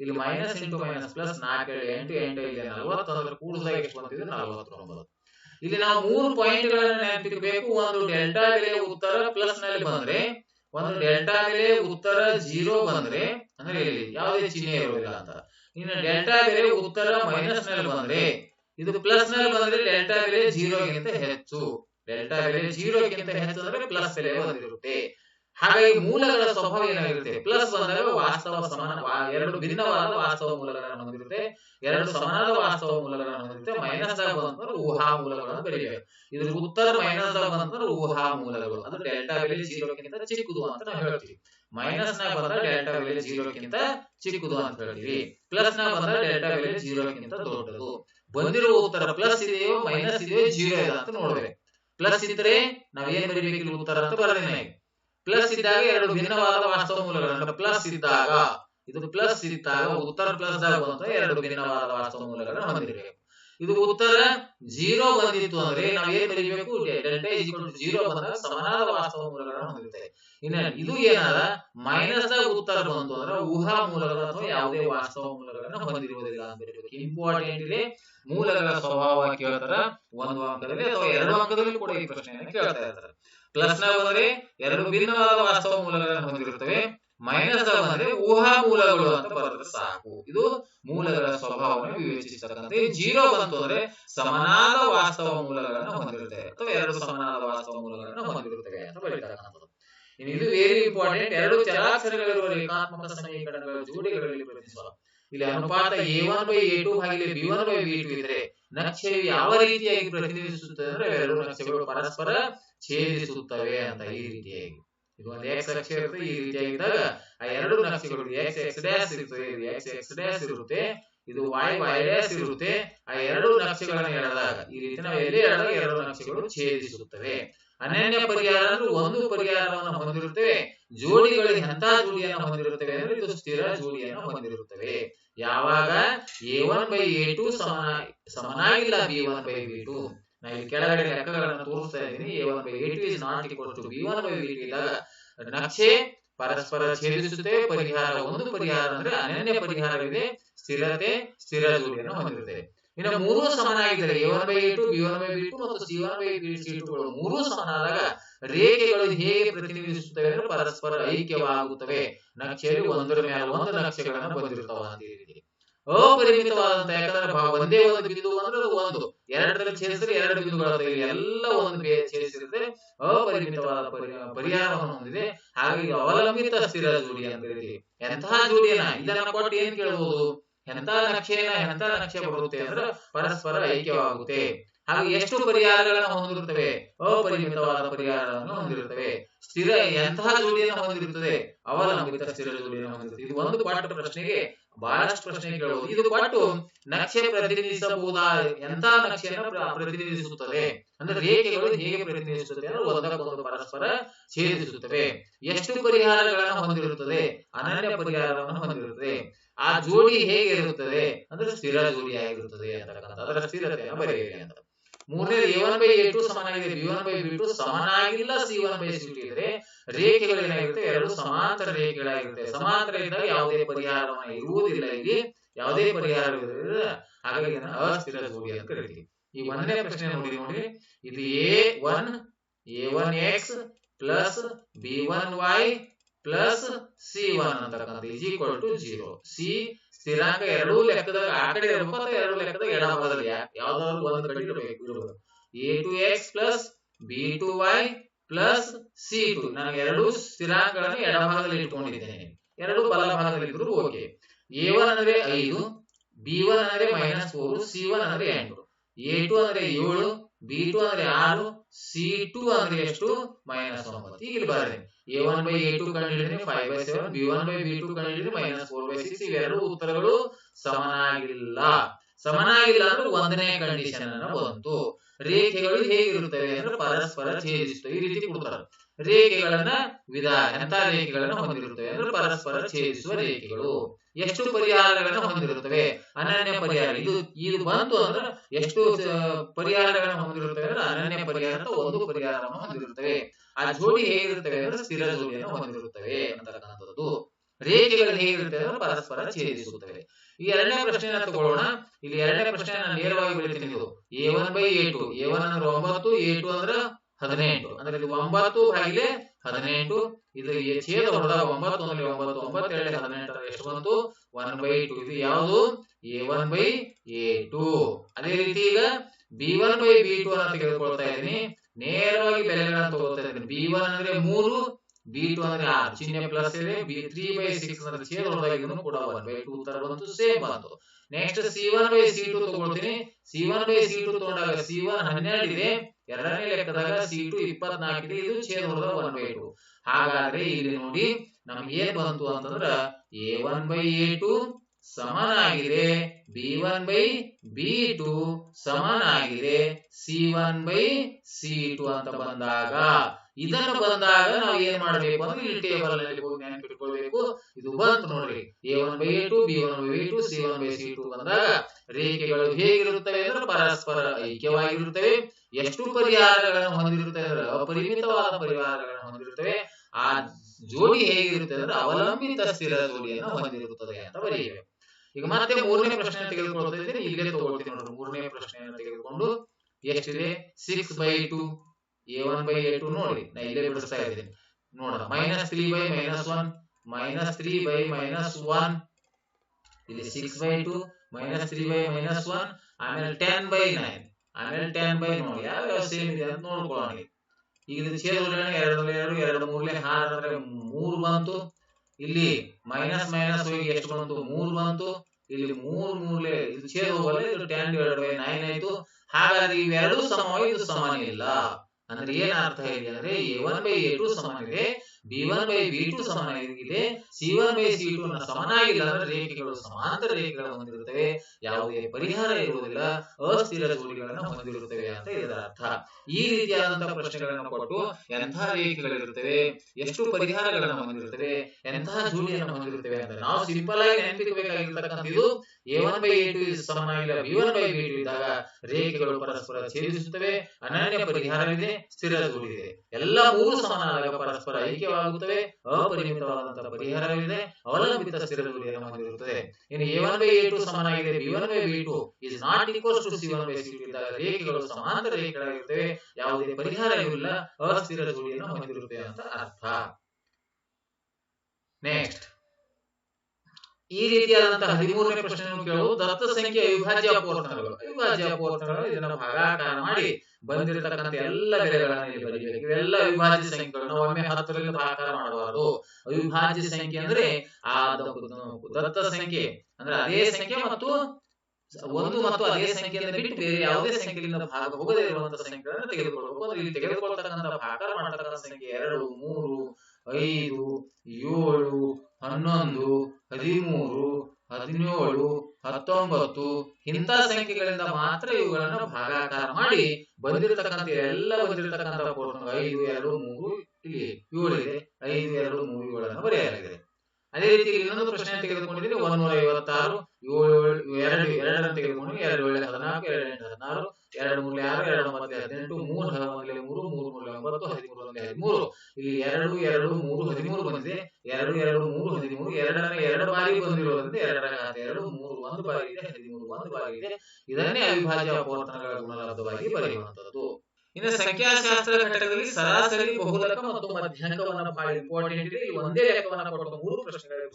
ಇಲ್ಲಿ ಮೈನಸ್ ಎಂಟು ಮೈನಸ್ ಪ್ಲಸ್ ನಾಲ್ಕು, ಏಳು, ಎಂಟು ಎಂಟು ಇಲ್ಲಿ ನಲವತ್ತು. ಅಂದ್ರೆ ಇಲ್ಲಿ ನಾವು ಮೂರು ಪಾಯಿಂಟ್ ಗಳನ್ನ ನೆನಪಿಡಬೇಕು ಒಂದು ಡೆಲ್ಟಾ ಬೆಲೆ ಉತ್ತರ ಪ್ಲಸ್ನಲ್ಲಿ ಬಂದ್ರೆ, ಒಂದು ಡೆಲ್ಟಾ ಬೆಲೆ ಉತ್ತರ ಜೀರೋ ಬಂದ್ರೆ, ಅಂದ್ರೆ ಇಲ್ಲಿ ಯಾವುದೇ ಚಿಹ್ನೆ ಇರೋದಿಲ್ಲ ಅಂತ. ಇನ್ನು ಡೆಲ್ಟಾ ಬೆಲೆ ಉತ್ತರ ಮೈನಸ್ನಲ್ಲಿ ಬಂದ್ರೆ ಇದು ಪ್ಲಸ್ನಲ್ಲಿ ಬಂದ್ರೆ ಡೆಲ್ಟಾ ಬೆಲೆ ಜೀರೋಗಿಂತ ಹೆಚ್ಚು ಡೆಲ್ಟಾ ಬೆಲೆ ಜೀರೋಗಿಂತ ಹೆಚ್ಚು ಅಂದ್ರೆ ಪ್ಲಸ್ ಬೆಲೆ ಬಂದಿರುತ್ತೆ. ಹಾಗಾಗಿ ಮೂಲಗಳ ಸ್ವಭಾವ ಏನಾಗಿರುತ್ತೆ? ಪ್ಲಸ್ ಬಂದಾಗ ವಾಸ್ತವ ಸಮಾನ ಎರಡು ಭಿನ್ನವಾದ ವಾಸ್ತವ ಮೂಲಗಳನ್ನು ಹೊಂದಿರುತ್ತೆ. ಎರಡು ಸಮಾನದ ವಾಸ್ತವ ಮೂಲಗಳನ್ನು ಹೊಂದಿರುತ್ತೆ. ಮೈನಸ್ ಆಗ ಬಂದ್ರೆ ಊಹಾ ಮೂಲಗಳನ್ನು ಬರೀಬೇಕು. ಇದ್ರ ಉತ್ತರ ಮೈನಸ್ ಆಗ ಬಂದ್ರೆ ಊಹಾ ಮೂಲಗಳು. ಅಂದ್ರೆ ಡೆಲ್ಟಾ ಬೆಲೆ ಜೀರೋಗಿಂತ ಚಿಕ್ಕದು ಅಂತ ನಾವು ಹೇಳ್ತೀವಿ. ಮೈನಸ್ನ ಬಂದ್ರೆ ಡೆಲ್ಟಾ ವ್ಯಾಲ್ಯೂ ಜೀರೋಕ್ಕಿಂತ ಚಿಕ್ಕದು ಅಂತ ಹೇಳ್ತೀವಿ. ಪ್ಲಸ್ನ ಬಂದ್ರೆ ಡೆಲ್ಟಾ ವ್ಯಾಲ್ಯೂ ಜೀರೋಕ್ಕಿಂತ ದೊಡ್ಡದು. ಬಂದಿರುವ ಉತ್ತರ ಪ್ಲಸ್ ಇದೆಯೋ ಮೈನಸ್ ಇದೆಯೋ ಜೀರೋ ಇದೆ ಅಂತ ನೋಡ್ಬೇಕು. ಪ್ಲಸ್ ಇದ್ರೆ ನಾವ್ ಏನ್ ಬರೀಬೇಕು ಉತ್ತರ ಅಂತ ಬರದೇನೆ. ಪ್ಲಸ್ ಇದ್ದಾಗ ಎರಡು ಭಿನ್ನವಾದ ವಾಸ್ತವ ಮೂಲಗಳು ಅಂದ್ರೆ ಪ್ಲಸ್ ಇದ್ದಾಗ, ಇದು ಪ್ಲಸ್ ಇದ್ದಾಗ ಉತ್ತರ ಪ್ಲಸ್ ದಾಗ ಬಂತ, ಎರಡು ಭಿನ್ನವಾದ ವಾಸ್ತವ ಮೂಲಗಳನ್ನು ಹೊಂದಿರಬೇಕು. ಇದು ಉತ್ತರ ಜೀರೋ ಬಂದಿತ್ತು ಅಂದ್ರೆ ನಾವ್ ಏನ್ ಬರೀಬೇಕು ಜೀರೋ ಬಂದ ವಾಸ್ತವ ಮೂಲಗಳನ್ನು ಹೊಂದಿರುತ್ತೆ ಇನ್ನ ಇದು ಏನಾದ? ಮೈನಸ್ ಉತ್ತರ ಬಂತು ಅಂದ್ರೆ ಊಹಾ ಮೂಲಗಳ ಅಥವಾ ಯಾವುದೇ ವಾಸ್ತವ ಮೂಲಗಳನ್ನು ಹೊಂದಿರುವುದಿಲ್ಲ ಅಂತ ಹೇಳಬೇಕು ಇಂಪಾರ್ಟೆಂಟ್ ಇದೆ. ಮೂಲಗಳ ಸ್ವಭಾವ ಕೇಳ್ತಾರ. ಒಂದು ಅಂಕದಲ್ಲಿ ಅಥವಾ ಎರಡು ಅಂಕದಲ್ಲಿ ಕೂಡ ಈ ಪ್ರಶ್ನೆಯನ್ನು ಕೇಳ್ತಾ ಇರ್ತಾರೆ. ಪ್ಲಸ್ನ ಎರಡು ಭಿನ್ನವಾದ ವಾಸ್ತವ ಮೂಲಗಳನ್ನು ಹೊಂದಿರುತ್ತವೆ. ಮೈನಸ್ ಬಂದ್ರೆ ಊಹಾ ಮೂಲಗಳು ಅಂತ ಬರೆದ್ರೆ ಸಾಕು. ಇದು ಮೂಲಗಳ ಸ್ವಭಾವವನ್ನು ವಿವೇಚಿಸತಕ್ಕಂತೆ ಜೀರೋ ಬಂತು ಅಂದ್ರೆ ಸಮನಾದ ವಾಸ್ತವ ಮೂಲಗಳನ್ನು ಹೊಂದಿರುತ್ತೆ ಅಥವಾ ಎರಡು ಸಮನಾದ ವಾಸ್ತವ ಮೂಲಗಳನ್ನು ಹೊಂದಿರುತ್ತವೆ ಅಂತ ಬರೀತಕ್ಕಂಥದ್ದು. ಇದು ವೆರಿ ಇಂಪಾರ್ಟೆಂಟ್ ಎರಡು ಚರಾಕ್ಷರಗಳಿರುವ ರೇಖಾತ್ಮಕ ಸಮೀಕರಣಗಳ ಜೋಡಿಗಳಲ್ಲಿ ಪ್ರತಿನಿಧಿಸುವ ಇಲ್ಲಿ ಅನುಪಾತ a one by a two ಹಾಗೆ b one by b two ಇದ್ರೆ ನಕ್ಷೆಯು ಯಾವ ರೀತಿಯಾಗಿ ಪ್ರತಿನಿಧಿಸುತ್ತದೆ ಅಂದ್ರೆ ಎರಡು ನಕ್ಷೆಗಳು ಪರಸ್ಪರ ಛೇದಿಸುತ್ತವೆ ಅಂತ ಈ ರೀತಿಯಾಗಿ. ಇದು ಒಂದು ಎಕ್ಸ್ ಅಕ್ಷ ಇರುತ್ತೆ, ಈ ರೀತಿಯಾಗಿದ್ದಾಗ ಆ ಎರಡು ನಕ್ಷೆಗಳು ಎಕ್ಸ್ ಎಕ್ಸ್ ಡ್ಯಾಶ್ ಇರ್ತದೆ ಇದು ಎಕ್ಸ್ ಎಕ್ಸ್ ಡ್ಯಾಶ್ ಇರುತ್ತೆ, ಇದು ವೈ ವೈ ಡ್ಯಾಶ್ ಇರುತ್ತೆ, ಆ ಎರಡು ನಕ್ಷೆಗಳನ್ನು ಎಳೆದಾಗ, ಈ ರೀತಿ ನಾವು ಎಲ್ಲಿ ಎಳೆದಾಗ ಎರಡು ನಕ್ಷೆಗಳು ಛೇದಿಸುತ್ತವೆ. ಅನನ್ಯ ಪರಿಹಾರ ಅಂದ್ರೆ ಒಂದು ಪರಿಹಾರವನ್ನು ಹೊಂದಿರುತ್ತವೆ ಜೋಡಿಗಳು ಎಂತ ಜೋಡಿಯನ್ನು ಹೊಂದಿರುತ್ತವೆ ಅಂದ್ರೆ ಇದು ಸ್ಥಿರ ಜೋಡಿಯನ್ನು ಹೊಂದಿರುತ್ತವೆ. ಯಾವಾಗ? A one by a two ಸಮನ, ಸಮನಾಗಿಲ್ಲ b one by b two ನಾ ಇಲ್ಲಿ ಕೆಳಗಡೆ ಲೆಕ್ಕಗಳನ್ನು ತೋರಿಸ್ತಾ ಇದ್ದೀನಿ. A one by a two is not equal ನಕ್ಷೆ ಪರಸ್ಪರ ಛೇದಿಸುತ್ತೆ, ಪರಿಹಾರ ಒಂದು ಪರಿಹಾರ ಅಂದ್ರೆ ಅನನ್ಯ ಪರಿಹಾರವಿದೆ. ಸ್ಥಿರತೆ, ಸ್ಥಿರ ಜೋಡಿಯನ್ನು ಹೊಂದಿರುತ್ತದೆ ಇನ್ನು ಮೂರು ಸಮನಾಗಿದ್ದರೆ a one by two b one by b ಮತ್ತು c one by b c ಟುಗಳು ಮೂರು ಸಮನಾದಾಗ ರೇಖೆಗಳು ಹೇಗೆ ಪ್ರತಿನಿಧಿಸುತ್ತವೆ ಅಂದ್ರೆ ಪರಸ್ಪರ ಐಕ್ಯವಾಗುತ್ತವೆ. ನಕ್ಷೆಯಲ್ಲಿ ಒಂದರ ಮೇಲೆ ಒಂದು ನಕ್ಷೆಗಳನ್ನು ಬಂದಿರ್ತಾವ ಅಂತ ಈ ರೀತಿ ಅಪರಿಮಿತವಾದಂತ ಯಾಕಂದ್ರೆ ಒಂದೇ ಒಂದು ಬಿಂದು ಅಂದ್ರೆ ಒಂದು. ಎರಡರಲ್ಲಿ ಛೇದಿಸಿದ್ರೆ ಎರಡು ಬಿಂದುಗಳು ಎಲ್ಲ ಒಂದು ಛೇದಿಸಿದ್ರೆ ಅಪರಿಮಿತವಾದ ಪರಿ- ಪರಿಹಾರವನ್ನು ಹೊಂದಿದೆ. ಹಾಗಾಗಿ ಅವಲಂಬಿತ ಸ್ಥಿರ ಜೋಡಿ ಅಂತ ಹೇಳಿ ಎಂತಹ ಜೋಡಿಯನ್ನ? ಇದನ್ನ ಕೊಟ್ಟು ಏನ್ ಕೇಳಬಹುದು ಎಂತ ನಕ್ಷೆಯನ್ನ ಎಂತ ನಕ್ಷೆ ಬರುತ್ತೆ ಅಂದ್ರೆ ಪರಸ್ಪರ ಐಕ್ಯವಾಗುತ್ತೆ. ಹಾಗೆ ಎಷ್ಟು ಪರಿಹಾರಗಳನ್ನು ಹೊಂದಿರುತ್ತವೆ? ಅಪರಿಮಿತವಾದ ಪರಿಹಾರಗಳನ್ನು ಹೊಂದಿರುತ್ತವೆ. ಸ್ಥಿರ ಎಂತಹ ಜೋಡಿಯನ್ನು ಹೊಂದಿರುತ್ತದೆ? ಅವಲಂಬಿತ ಸ್ಥಿರ ಜೋಡಿಯನ್ನು ಹೊಂದಿರುತ್ತದೆ. ಇದು ಒಂದು ಪಾಠ ಪ್ರಶ್ನೆಗೆ ಬಹಳಷ್ಟು ಪ್ರಶ್ನೆ ಕೇಳುವುದು ಇದು ಪಾಠು ನಕ್ಷೆ ಪ್ರತಿನಿಧಿಸಬಹುದಾ? ಎಂತ ನಕ್ಷೆಯನ್ನು ಪ್ರತಿನಿಧಿಸುತ್ತದೆ? ಅಂದ್ರೆ ರೇಖೆಗಳು ಹೇಗೆ ಪ್ರತಿನಿಧಿಸುತ್ತದೆ ಒಂದಕ್ಕೊಂದು ಪರಸ್ಪರ ಛೇದಿಸುತ್ತವೆ. ಎಷ್ಟು ಪರಿಹಾರಗಳನ್ನು ಹೊಂದಿರುತ್ತದೆ? ಅನನ್ಯ ಪರಿಹಾರವನ್ನು ಹೊಂದಿರುತ್ತದೆ. ಆ ಜೋಡಿ ಹೇಗೆ ಇರುತ್ತದೆ? ಅಂದ್ರೆ ಸ್ಥಿರ ಜೋಡಿಯಾಗಿರುತ್ತದೆ ಅಂತಕ್ಕಂಥ ಅದರ ಸ್ಥಿರತೆಯನ್ನು ಬರೆಯಿರಿ ಅಂತ. ಮೂರನೇ a one by a two ಸಮನಾಗಿದೆ. B one by b two ಸಮನಾಗಿಲ್ಲ. C one by c two ಇದ್ರೆ ರೇಖೆಗಳು ಏನಾಗಿರುತ್ತೆ? ಎರಡು ಸಮಾಂತರ ರೇಖೆಗಳಾಗಿರುತ್ತೆ. ಸಮಾಂತರ ಇದ್ದಾಗ ಯಾವುದೇ ಪರಿಹಾರವನ್ನು ಇರುವುದಿಲ್ಲ ಇಲ್ಲಿ. ಯಾವುದೇ ಪರಿಹಾರ ಹಾಗಾಗಿ ಏನ ಅಸ್ಥಿರ ಜೋಡಿ ಅಂತ ಕರಿತೀವಿ. ಈ ಒಂದನೇ ಪ್ರಶ್ನೆ ನೋಡಿ ನೋಡಿ. ಇದು a one a one x plus b one y plus c one ಅಂತಕ್ಕಂಥ is equal to zero c ಸ್ಥಿರಾಂಕ ಎರಡೂ ಲೆಕ್ಕದಾಗ ಆ ಕಡೆ ಇರಬೇಕು ಅಥವಾ ಎರಡು ಲೆಕ್ಕದಾಗ ಯಾ- ಯಾವ್ದಾದ್ರು ಒಂದು ಕಡೆ ಇರಬೇಕು a two x plus b two y plus c two ನನಗೆ ಎರಡು ಸ್ಥಿರಾಂಕಗಳನ್ನು ಎಡಭಾಗದಲ್ಲಿ ಇಟ್ಕೊಂಡಿದ್ದೇನೆ. ಎರಡು ಬಲಭಾಗದಲ್ಲಿ ಇದ್ರು ಓಕೆ. ಎ ಒನ್ ಅಂದ್ರೆ ಐದು ಬಿ ಒನ್ ಅಂದ್ರೆ ಮೈನಸ್ ಫೋರ್ ಸಿ ಒನ್ ಅಂದ್ರೆ ಎಂಟು. ಎ ಟು ಅಂದ್ರೆ ಏಳು ಬಿ ಟು ಅಂದ್ರೆ ಆರು ಸಿ ಟು ಅಂದ್ರೆ ಎಷ್ಟು? ಮೈನಸ್ ಒಂಬತ್ತು. ಇಲ್ಲಿ ಬರಲಿ a one by a two ಕಂಡಿಡಿದ್ರೆ five by seven b one ಉತ್ತರಗಳು ಸಮನಾಗಿಲ್ಲ. ಸಮನಾಗಿಲ್ಲ ಅಂದ್ರೆ ಒಂದನೇ ಕಂಡೀಷನ್ ಅನ್ನ ಬಂತು. ರೇಖೆಗಳು ಹೇಗಿರುತ್ತವೆ ಅಂದ್ರೆ ಪರಸ್ಪರ ಛೇದಿಸುತ್ತವೆ. ಈ ರೀತಿ ಕೊಡ್ತಾರೆ. ರೇಖೆಗಳನ್ನ ವಿಧ ಎಂತ ರೇಖೆಗಳನ್ನ ಹೊಂದಿರುತ್ತವೆ ಅಂದ್ರೆ ಪರಸ್ಪರ ಛೇದಿಸುವ ರೇಖೆಗಳು. ಎಷ್ಟು ಪರಿಹಾರಗಳನ್ನ ಹೊಂದಿರುತ್ತವೆ? ಅನನ್ಯ ಪರಿಹಾರ. ಇದು ಇದು ಬಂತು ಅಂದ್ರೆ ಎಷ್ಟು ಪರಿಹಾರಗಳನ್ನ ಹೊಂದಿರುತ್ತವೆ ಅಂದ್ರೆ ಅನನ್ಯ ಪರಿಹಾರ ಒಂದು ಪರಿಹಾರವನ್ನು ಹೊಂದಿರುತ್ತವೆ. ಆ ಜೋಡಿ ಹೇಗಿರುತ್ತವೆ ಅಂದ್ರೆ ಸ್ಥಿರ ಜೋಡಿಯನ್ನು ಹೊಂದಿರುತ್ತವೆ ಅಂತಕ್ಕಂಥದ್ದು ರೇಖೆಗಳು ಹೇಗಿರುತ್ತವೆ ಅಂದ್ರೆ ಪರಸ್ಪರ ಛೇದಿಸುತ್ತವೆ. ಈ ಎರಡನೇ ಪ್ರಶ್ನೆನ ತಗೊಳ್ಳೋಣ. ಇಲ್ಲಿ ಎರಡನೇ ಪ್ರಶ್ನೆ ನೇರವಾಗಿ ಬರೀತೀನಿ ಇದು. A one by a two a one ಅಂದ್ರೆ ಒಂಬತ್ತು ಎ ಟು ಅಂದ್ರೆ ಹದಿನೆಂಟು. ಅಂದ್ರೆ ಇದು ಒಂಬತ್ತು ಬಾಗಿಲೆ ಹದಿನೆಂಟು. ಇದು ಛೇದ ಹೊಡೆದಾಗ ಒಂಬತ್ತು ಅಂದ್ರೆ ಒಂಬತ್ತು ಒಂಬತ್ತು ಎರಡು ಹದಿನೆಂಟರ ಎಷ್ಟು ಬಂತು? ಒನ್ ಬೈ ಟು ಇದು ಯಾವುದು? A one by a two ಅದೇ ರೀತಿ ಈಗ b one by b two ಅನ್ನ ತೆಗೆದುಕೊಳ್ತಾ ಇದ್ದೀನಿ. ನೇರವಾಗಿ ಬೆಲೆಗಳನ್ನ ತಗೋತಾ ಇದ್ದೀನಿ ಬಿ ಒನ್ ಅಂದ್ರೆ ಮೂರು ಬಿ ಟು ಅಂದ್ರೆ ಆರ್. ಚಿಹ್ನೆ ಪ್ಲಸ್ ಇದೆ. ಬಿ ತ್ರೀ ಬೈ ಸಿಕ್ಸ್ ಅಂದ್ರೆ ಛೇದ ಒಳಗಿನ ಕೂಡ ಒನ್ ಬೈ ಟೂ ಉತ್ತರ ಬಂತು ಸೇಮ್ ಬಂತು. Next c one by c two ತಗೊಳ್ತೀನಿ. C one by c two ತಗೊಂಡಾಗ ಸಿ ಒನ್ ಹನ್ನೆರಡು ಇದೆ. ಎರಡನೇ ಲೆಕ್ಕದಾಗ ಸಿ ಟು ಇಪ್ಪತ್ನಾಲ್ಕು ಇದೆ. ಇದು ಛೇದ ಒಳಗ ಒನ್ ಬೈ ಟು ಹಾಗಾದ್ರೆ ಇಲ್ಲಿ ನೋಡಿ ನಮ್ಗೆ ಏನ್ ಬಂತು ಅಂತಂದ್ರ a one by a two ಸಮನಾಗಿದೆ. B one by b two ಸಮನಾಗಿದೆ. C one by c two ಅಂತ ಬಂದಾಗ ಇದನ್ನು ಬಂದಾಗ ನಾವು ಏನ್ ಮಾಡಬೇಕು ಅಂದ್ರೆ ಇಲ್ಲಿ ಟೇಬಲ್ ಅಲ್ಲಿ ಹೋಗಿ ನೆನಪಿಟ್ಕೊಳ್ಬೇಕು. ಇದು ಬಂತು ನೋಡ್ರಿ. A one by two, b one by two, c one by c two ಬಂದಾಗ ರೇಖೆಗಳು ಹೇಗಿರುತ್ತವೆ ಅಂದ್ರೆ ಪರಸ್ಪರ ಐಕ್ಯವಾಗಿರುತ್ತವೆ. ಎಷ್ಟು ಪರಿಹಾರಗಳನ್ನು ಹೊಂದಿರುತ್ತವೆ ಅಂದ್ರೆ ಅಪರಿಮಿತವಾದ ಪರಿಹಾರಗಳನ್ನು ಹೊಂದಿರುತ್ತವೆ. ಆ ಜೋಡಿ ಹೇಗಿರುತ್ತದೆ ಅಂದ್ರೆ ಅವಲಂಬಿತ ಸ್ಥಿರ ಜೋಡಿಯನ್ನು ಹೊಂದಿರುತ್ತದೆ ಅಂತ ಬರೆಯಬೇಕು. ಈಗ ಮತ್ತೆ ಮೂರನೇ ಪ್ರಶ್ನೆ ತೆಗೆದುಕೊಳ್ತಾ ಇದ್ದೀನಿ. ಇಲ್ಲೇ ತಗೊಳ್ತೀನಿ ನೋಡ್ರಿ ಮೂರನೇ ಪ್ರಶ್ನೆಯನ್ನು ತೆಗೆದುಕೊಂಡು ಎಷ್ಟಿದೆ? Six by two a one by a two ನೋಡಿ. ನಾ ಇಲ್ಲೇ ಬಿಡಿಸ್ತಾ ಇದ್ದೀನಿ. ನೋಡೋಣ. Minus three by minus one minus three by minus one ಇಲ್ಲಿ six by two minus three by minus one ಆಮೇಲೆ ಟೆನ್ ಬೈ ನೈನ್ ಆಮೇಲೆ ಟೆನ್ ಬೈ ನೋಡಿ. ಯಾವ ಸೇಮ್ ಇದೆ ಅಂತ ನೋಡ್ಕೊಳ್ಳೋಣ. ಈಗ ಇದು ಛೇದ ಎರಡು ಎರಡು ಮೂರ್ಲೆ ಆರು ಅಂದ್ರೆ ಮೂರು ಬಂತು. ಇಲ್ಲಿ ಮೈನಸ್ ಮೈನಸ್ ಹೋಗಿ ಎಷ್ಟು ಬಂತು? ಮೂರು ಬಂತು. ಇಲ್ಲಿ ಮೂರ್, ಮೂರ್ಲೆ ಇದು ಛೇದ ಹೋಗಲ್ಲ, ಇದು ಟೆನ್ ಡಿವೈಡ್ ಬೈ ನೈನ್ ಆಯ್ತು. ಹಾಗಾದ್ರೆ ಇವೆರಡೂ ಸಮವಾಗಿ ಇದು ಸಮಾನ ಇಲ್ಲ. ಅಂದ್ರೆ ಏನ್ ಅರ್ಥ ಇದೆ ಅಂದ್ರೆ a one by a two ಸಮಾನಿದೆ b one by b two ಸಮನಾಗಿದೆ c one by c two ಸಮನಾಗಿಲ್ಲ ಅಂದ್ರೆ ರೇಖೆಗಳು ಸಮಾಂತರ ರೇಖೆಗಳನ್ನು ಹೊಂದಿರುತ್ತವೆ. ಯಾವುದೇ ಪರಿಹಾರ ಇರುವುದಿಲ್ಲ, ಅಸ್ಥಿರ ಜೋಡಿಗಳನ್ನು ಹೊಂದಿರುತ್ತವೆ ಅಂತ ಇದರ ಅರ್ಥ. ಈ ರೀತಿಯಾದಂತಹ ಪ್ರಶ್ನೆಗಳನ್ನು ಕೊಟ್ಟು ಎಂತಹ ರೇಖೆಗಳಿರುತ್ತವೆ, ಎಷ್ಟು ಪರಿಹಾರಗಳನ್ನು ಹೊಂದಿರುತ್ತವೆ, ಎಂತಹ ಜೋಡಿಯನ್ನು ಹೊಂದಿರುತ್ತವೆ ಅಂತ ನಾವು ಸಿಂಪಲ್ ಆಗಿ ನೆನಪಿರಬೇಕಾಗಿರ್ತಕ್ಕಂಥದ್ದು a one by a two ಸಮನಾಗಿಲ್ಲ b one by b two ಇದ್ದಾಗ ರೇಖೆಗಳು ಪರಸ್ಪರ ಛೇದಿಸುತ್ತವೆ, ಅನನ್ಯ ಪರಿಹಾರವಿದೆ, ಸ್ಥಿರ ಜೋಡಿದೆ ಎಲ್ಲ ಮೂರು ಸಮಾನ ಪರಸ್ಪರ ಐಕ್ಯವಾಗುತ್ತವೆ ಅಪರಿಮಿತವಾದಂತಹ ಪರಿಹಾರವಿದೆ, ಅವಲಂಬಿತ ಸ್ಥಿರ ಜೋಡಿಯನ್ನು ಹೊಂದಿರುತ್ತದೆ ಇನ್ನು a one by a two ಸಮನಾಗಿದೆ ರೇಖೆಗಳು ಸಮಾಂತರ ರೇಖೆಗಳಾಗಿರುತ್ತವೆ. ಯಾವುದೇ ಪರಿಹಾರವಿಲ್ಲ ಅಸ್ಥಿರ ಜೋಡಿಯನ್ನು ಹೊಂದಿರುತ್ತವೆ ಅಂತ ಅರ್ಥ. ನೆಕ್ಸ್ಟ್ ಈ ರೀತಿಯಾದಂತಹ ಹದಿಮೂರನೇ ಪ್ರಶ್ನೆಯನ್ನು ಕೇಳುವುದು ದತ್ತ ಸಂಖ್ಯೆ ಅವಿಭಾಜ್ಯ ಅಪವರ್ತನಗಳು ಅವಿಭಾಜ್ಯ ಅಪವರ್ತನಗಳು ಇದನ್ನ ಭಾಗಾಕಾರ ಮಾಡಿ ಬಂದಿರತಕ್ಕಂತ ಎಲ್ಲ ಬೆಲೆಗಳನ್ನು ಇಲ್ಲಿ ಬರೀಬೇಕು. ಇವೆಲ್ಲ ಅವಿಭಾಜ್ಯ ಸಂಖ್ಯೆಗಳು. ಒಮ್ಮೆ ಹತ್ತರಿಂದ ಭಾಗಾಕಾರ ಮಾಡಬಾರದು. ಅವಿಭಾಜ್ಯ ಸಂಖ್ಯೆ ಅಂದ್ರೆ ಆ ದತ್ತ ಸಂಖ್ಯೆ ಅಂದ್ರೆ ಅದೇ ಸಂಖ್ಯೆ ಮತ್ತು ಒಂದು ಮತ್ತು ಅದೇ ಸಂಖ್ಯೆಯಿಂದ ಬಿಟ್ಟು ಬೇರೆ ಯಾವುದೇ ಸಂಖ್ಯೆಯಿಂದ ಭಾಗ ಹೋಗದೇ ಇರುವಂತಹ ಸಂಖ್ಯೆಗಳನ್ನು ತೆಗೆದುಕೊಳ್ಳಬೇಕು ಅಂದ್ರೆ ಇಲ್ಲಿ ತೆಗೆದುಕೊಳ್ತಕ್ಕಂತಹ ಭಾಗ ಮಾಡತಕ್ಕಂಥ ಸಂಖ್ಯೆ ಎರಡು, ಮೂರು, ಐದು, ಏಳು ಹನ್ನೊಂದು, ಹದಿಮೂರು, ಹದಿನೇಳು, ಹತ್ತೊಂಬತ್ತು ಇಂತಹ ಸಂಖ್ಯೆಗಳಿಂದ ಮಾತ್ರ ಇವುಗಳನ್ನು ಭಾಗಾಕಾರ ಮಾಡಿ ಬಂದಿರತಕ್ಕಂಥ ಎಲ್ಲ ಬಂದಿರತಕ್ಕಂಥ ಐದು, ಎರಡು, ಮೂರು ಇಲ್ಲಿ ಏಳಿದೆ ಐದು, ಎರಡು, ಮೂರು ಏಳನ್ನು ಬರೆಯಲಾಗಿದೆ. ಅದೇ ರೀತಿ ಇನ್ನೊಂದು ಪ್ರಶ್ನೆ ತೆಗೆದುಕೊಂಡಿದ್ರೆ ನೂರ ಐವತ್ತಾರು ಏಳು, ಎರಡು, ಎರಡನ್ನು ತೆಗೆದುಕೊಂಡು ಎರಡು ಏಳು ಹದಿನಾಲ್ಕು, ಎರಡು ಎಂಟು ಹದಿನಾರು, ಎರಡು ಮೂರು ಆರು ಎರಡು ಒಂಬತ್ತು, ಹದಿನೆಂಟು, ಮೂರು ಹದಿಮೂರಲೆ ಮೂರು ಮೂರು ಮೂರು ಒಂಬತ್ತು ಹದಿಮೂರು ಒಂದೇ ಹದಿಮೂರು. ಇಲ್ಲಿ ಎರಡು ಎರಡು, ಮೂರು, ಹದಿಮೂರು ಬಂದಿದೆ. ಎರಡು ಎರಡು, ಮೂರು, ಹದಿಮೂರು. ಎರಡರ ಎರಡು ಬಾರಿ ಬಂದಿರೋದ್ರಿಂದ ಎರಡರ ಘಾತ ಎರಡು, ಮೂರು ಒಂದು ಬಾರಿ ಇದೆ, ಹದಿಮೂರು ಒಂದು ಬಾರಿ ಇದೆ. ಇದನ್ನೇ ಅವಿಭಾಜ್ಯ ಅಪವರ್ತನಗಳ ಗುಣಲಬ್ಧವಾಗಿ ಬರೆಯುವಂತದ್ದು ಇನ್ನು ಸಂಖ್ಯಾಶಾಸ್ತ್ರ ಘಟಕದಲ್ಲಿ ಸರಾಸರಿ, ಬಹುಲಕ ಮತ್ತು ಮಧ್ಯಾಹ್ನವನ್ನು ಬಹಳ ಇಂಪಾರ್ಟೆಂಟ್ ಇದೆ. ಒಂದೇ ಲೆಕ್ಕವನ್ನ ಕೊಟ್ಟು ಮೂರು ಪ್ರಶ್ನೆಗಳು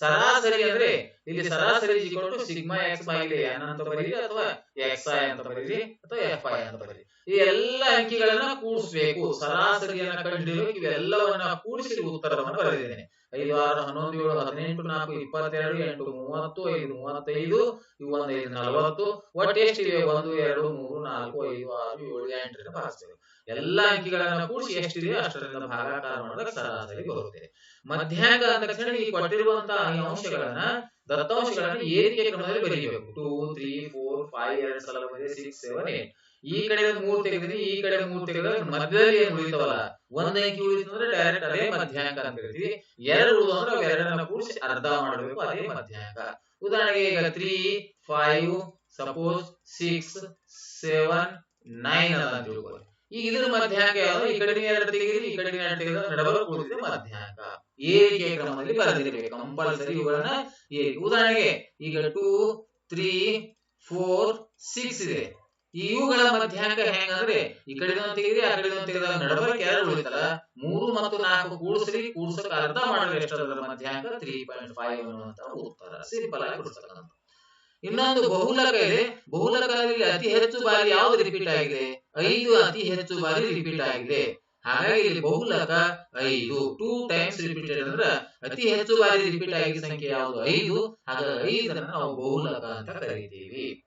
ಸರಾಸರಿ ಅಂದ್ರೆ ಇಲ್ಲಿ ಸರಾಸರಿ ಇಕ್ವಲ್ ಸಿಗ್ಮಾ ಎಕ್ಸ್ ಬಾಯಿಲಿ ಎನ್ ಅಂತ ಬರೀರಿ ಅಥವಾ ಎಕ್ಸ್ ಐ ಅಂತ ಬರೀರಿ ಅಥವಾ ಎಫ್ ಐ ಅಂತ ಬರೀರಿ. ಈ ಎಲ್ಲ ಅಂಕಿಗಳನ್ನ ಕೂಡಿಸ್ಬೇಕು ಸರಾಸರಿಯನ್ನ ಕಂಡುಹಿಡಿಯಬೇಕು. ಇವೆಲ್ಲವನ್ನ ಕೂಡಿಸಿ ಉತ್ತರವನ್ನು ಬರೆದಿದ್ದೇನೆ. ಐದು ಆರು ಹನ್ನೊಂದು ಏಳು ಹದಿನೆಂಟು ನಾಲ್ಕು ಇಪ್ಪತ್ತೆರಡು ಎಂಟು ಮೂವತ್ತು ಐದು ಮೂವತ್ತೈದು ಒಂದು ಐದು ನಲವತ್ತು, ಒಟ್ಟು ಎಷ್ಟಿವೆ? ಒಂದು, ಎರಡು, ಮೂರು, ನಾಲ್ಕು, ಐದು, ಆರು, ಏಳು, ಎಂಟರಿಂದ ಭಾಗಿಸ್ತೇವೆ. ಎಲ್ಲಾ ಅಂಕಿಗಳನ್ನ ಕೂಡಿಸಿ ಎಷ್ಟಿದೆ? ಅಷ್ಟರಿಂದ ಭಾಗಾಕಾರ ಮಾಡಿದಾಗ ಸರಾಸರಿ ಬರುತ್ತೆ. ಮಧ್ಯಾಂಕ ಅಂದ ತಕ್ಷಣ ಈ ಕೊಟ್ಟಿರುವಂತಹ ಅಂಶಗಳನ್ನ ದತ್ತಾಂಶಗಳನ್ನ ಏರಿಕೆ ಕ್ರಮದಲ್ಲಿ ಬರೀಬೇಕು. ಟೂ ತ್ರೀ ಫೋರ್ ಫೈವ್ ಎರಡ್ ಸಲ ಸಿಕ್ಸ್ ಸೆವೆನ್ ಏಟ್ ಈ ಕಡೆ ಮೂರು ತೆಗೆದ್ರೆ ಈ ಕಡೆ ಮೂರು ತೆಗೆದ್ರೆ ಮಧ್ಯದಲ್ಲಿ ಏನ್ ಉಳಿತಾವಲ್ಲ? ಒಂದ್ ಅಂಕಿ ಉಳಿತು ಅಂದ್ರೆ ಡೈರೆಕ್ಟ್ ಅದೇ ಮಧ್ಯಾಂಕ ಅಂತ ಹೇಳ್ತೀವಿ. ಎರಡು ಉಳಿದು ಅಂದ್ರೆ ಎರಡನ್ನ ಕೂಡಿಸಿ ಅರ್ಧ ಮಾಡಬೇಕು, ಅದೇ ಮಧ್ಯಾಂಕ ಉದಾಹರಣೆಗೆ ಈಗ three five suppose six seven nine ಅಂತ ತಿಳ್ಕೊಳ್ಳಿ. ಈಗ ಇದ್ರ ಮಧ್ಯಾಹ್ನ ಯಾವುದು? ಈ ಕಡೆ ಎರಡು ತೆಗೆದ್ರಿ, ಈ ಕಡೆ ಎರಡು ತೆಗೆದ್ರೆ ನಡಬರ ಕೂಡಿದ್ರೆ ಮಧ್ಯಾಂಕ ಏಕೆ ಕ್ರಮದಲ್ಲಿ ಬರೆದಿರಬೇಕು? ಕಂಪಲ್ಸರಿ ಇವುಗಳನ್ನ ಏಕೆ? ಉದಾಹರಣೆಗೆ ಈಗ ಟೂ ತ್ರೀ ಫೋರ್ ಸಿಕ್ಸ್ ಇದೆ. ಇವುಗಳ ಮಧ್ಯಾಂಕ ಹೆಂಗಂದ್ರೆ, ಈ ಕಡೆ ತೆಗೆದ್ರೆ ಆ ಕಡೆ ತೆಗೆದ ನಡಬರಕ್ಕೆ ಎರಡು ಉಳಿತಲ್ಲ, ಮೂರು ಮತ್ತು ನಾಲ್ಕು ಕೂಡಿಸ್ರಿ ಕೂಡ್ಸಕ್ ಅರ್ಧ ಮಾಡಿದ್ರೆ ಎಷ್ಟದ ಮಧ್ಯಾಂಕ ತ್ರೀ ಪಾಯಿಂಟ್ ಫೈವ್ ಅನ್ನುವಂತ ಉತ್ತರ. ಸಿಂಪಲ್ ಆಗಿ ಬಿಡಿಸ್ತಕ್ಕಂಥ ಇನ್ನೊಂದು ಬಹುಲಕ ಇದೆ. ಬಹುಲಕದಲ್ಲಿ ಅತಿ ಹೆಚ್ಚು ಬಾರಿ ಯಾವ್ದು ರಿಪೀಟ್ ಆಗಿದೆ? ಐದು ಅತಿ ಹೆಚ್ಚು ಬಾರಿ ರಿಪೀಟ್ ಆಗಿದೆ. ಹಾಗಾಗಿ ಇಲ್ಲಿ ಬಹುಲಕ ಐದು. ಟೂ ಟೈಮ್ಸ್ ರಿಪೀಟೆಡ್ ಅಂದ್ರೆ ಅತಿ ಹೆಚ್ಚು ಬಾರಿ ರಿಪೀಟ್ ಆಗಿದ ಸಂಖ್ಯೆ ಯಾವುದು? ಐದು. ಹಾಗಾಗಿ ಐದನ್ನ ನಾವು ಬಹುಲಕ ಅಂತ ಕರೀತೀವಿ.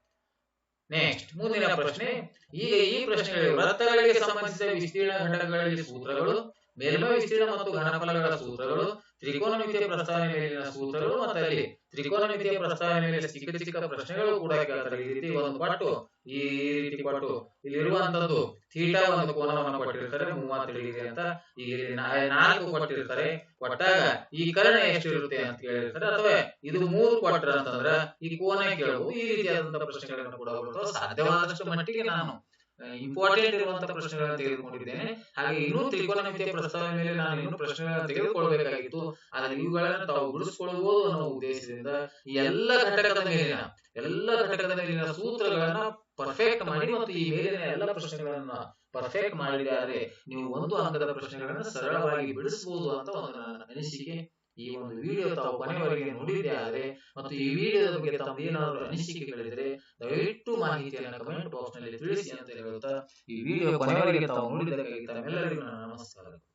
ನೆಕ್ಸ್ಟ್ ಮುಂದಿನ ಪ್ರಶ್ನೆ. ಈಗ ಈ ಪ್ರಶ್ನೆಗಳು ವೃತ್ತಗಳಿಗೆ ಸಂಬಂಧಿಸಿದ ವಿಸ್ತೀರ್ಣ ಘಟಕಗಳಲ್ಲಿ ಸೂತ್ರಗಳು ಮೇಲ್ಮೈ ವಿಸ್ತೀರ್ಣ ಮತ್ತು ಘನಫಲಗಳ ಸೂತ್ರಗಳು ತ್ರಿಕೋನಮಿತಿಯ ಪ್ರಸ್ತಾವನೆ ಮೇಲಿನ ಸೂತ್ರಗಳು ಮತ್ತು ಅಲ್ಲಿ ತ್ರಿಕೋನಮಿತಿಯ ಪ್ರಸ್ತಾವನೆ ಮೇಲೆ ಚಿಕ್ಕ ಚಿಕ್ಕ ಪ್ರಶ್ನೆಗಳು ಕೂಡ ಕೇಳ್ತಾರೆ. ಈ ರೀತಿ ಒಂದು ಪಾಟು ಈ ರೀತಿ ಪಾಟು ಇಲ್ಲಿ ಇರುವಂತದ್ದು ಥೀಟಾ ಒಂದು ಕೋನವನ್ನು ಕೊಟ್ಟಿರ್ತಾರೆ, ಮೂವತ್ತು ಡಿಗ್ರಿ ಅಂತ. ಈ ನಾಲ್ಕು ಕೊಟ್ಟಿರ್ತಾರೆ. ಕೊಟ್ಟಾಗ ಈ ಕರ್ಣ ಎಷ್ಟಿರುತ್ತೆ ಅಂತ ಕೇಳಿರ್ತಾರೆ. ಅಥವಾ ಇದು ಮೂರು ಕೊಟ್ರ ಅಂತಂದ್ರ ಈ ಕೋನ ಕೇಳಬಹುದು ಈ ರೀತಿಯಾದಂತಹ ಪ್ರಶ್ನೆಗಳನ್ನು ಕೂಡ ಸಾಧ್ಯವಾದಷ್ಟು ಮಟ್ಟಿಗೆ ನಾನು ಇಂಪಾರ್ಟೆಂಟ್ ಇರುವಂತಹ ಪ್ರಶ್ನೆಗಳನ್ನು ತೆಗೆದುಕೊಂಡಿದ್ದೇನೆ. ಹಾಗೆ ಇನ್ನೂ ತ್ರಿಕೋನಮಿತಿಯ ಪ್ರಸ್ತಾವನೆ ಮೇಲೆ ನಾನು ಇನ್ನೂ ಪ್ರಶ್ನೆಗಳನ್ನು ತೆಗೆದುಕೊಳ್ಳಬೇಕಾಗಿತ್ತು ಆದರೆ ಇವುಗಳನ್ನು ತಾವು ಬಿಡಿಸಿಕೊಳ್ಳಬಹುದು ಅನ್ನೋ ಉದ್ದೇಶದಿಂದ ಎಲ್ಲ ಘಟಕದ ಮೇಲಿನ, ಎಲ್ಲ ಘಟಕದ ಮೇಲಿನ ಸೂತ್ರಗಳನ್ನ ಪರ್ಫೆಕ್ಟ್ ಮಾಡಿ ಮತ್ತು ಈ ಮೇಲಿನ ಎಲ್ಲ ಪ್ರಶ್ನೆಗಳನ್ನ ಪರ್ಫೆಕ್ಟ್ ಮಾಡಿದ್ದಾರೆ ನೀವು ಒಂದು ಅಂಕದ ಪ್ರಶ್ನೆಗಳನ್ನ ಸರಳವಾಗಿ ಬಿಡಿಸಬಹುದು ಅಂತ ಒಂದು ನನ್ನ ಅನಿಸಿಕೆ. ಈ ಒಂದು ವಿಡಿಯೋ ತಾವು ಕೊನೆವರೆಗೆ ನೋಡಿದ್ದೇ ಆದರೆ ಮತ್ತು ಈ ವಿಡಿಯೋದ ಬಗ್ಗೆ ತಮ್ಮ ಏನಾದರೂ ಅನಿಸಿಕೆಗಳಿದ್ರೆ ದಯವಿಟ್ಟು ಮಾಹಿತಿಯನ್ನು ಕಮೆಂಟ್ ಬಾಕ್ಸ್ನಲ್ಲಿ ತಿಳಿಸಿ ಅಂತ ಹೇಳುತ್ತಾ ಈ ವಿಡಿಯೋ ಕೊನೆವರೆಗೆ ತಾವು ನೋಡಿದ್ದಕ್ಕಾಗಿ ತಮ್ಮೆಲ್ಲರಿಗೂ ನನ್ನ ನಮಸ್ಕಾರಗಳು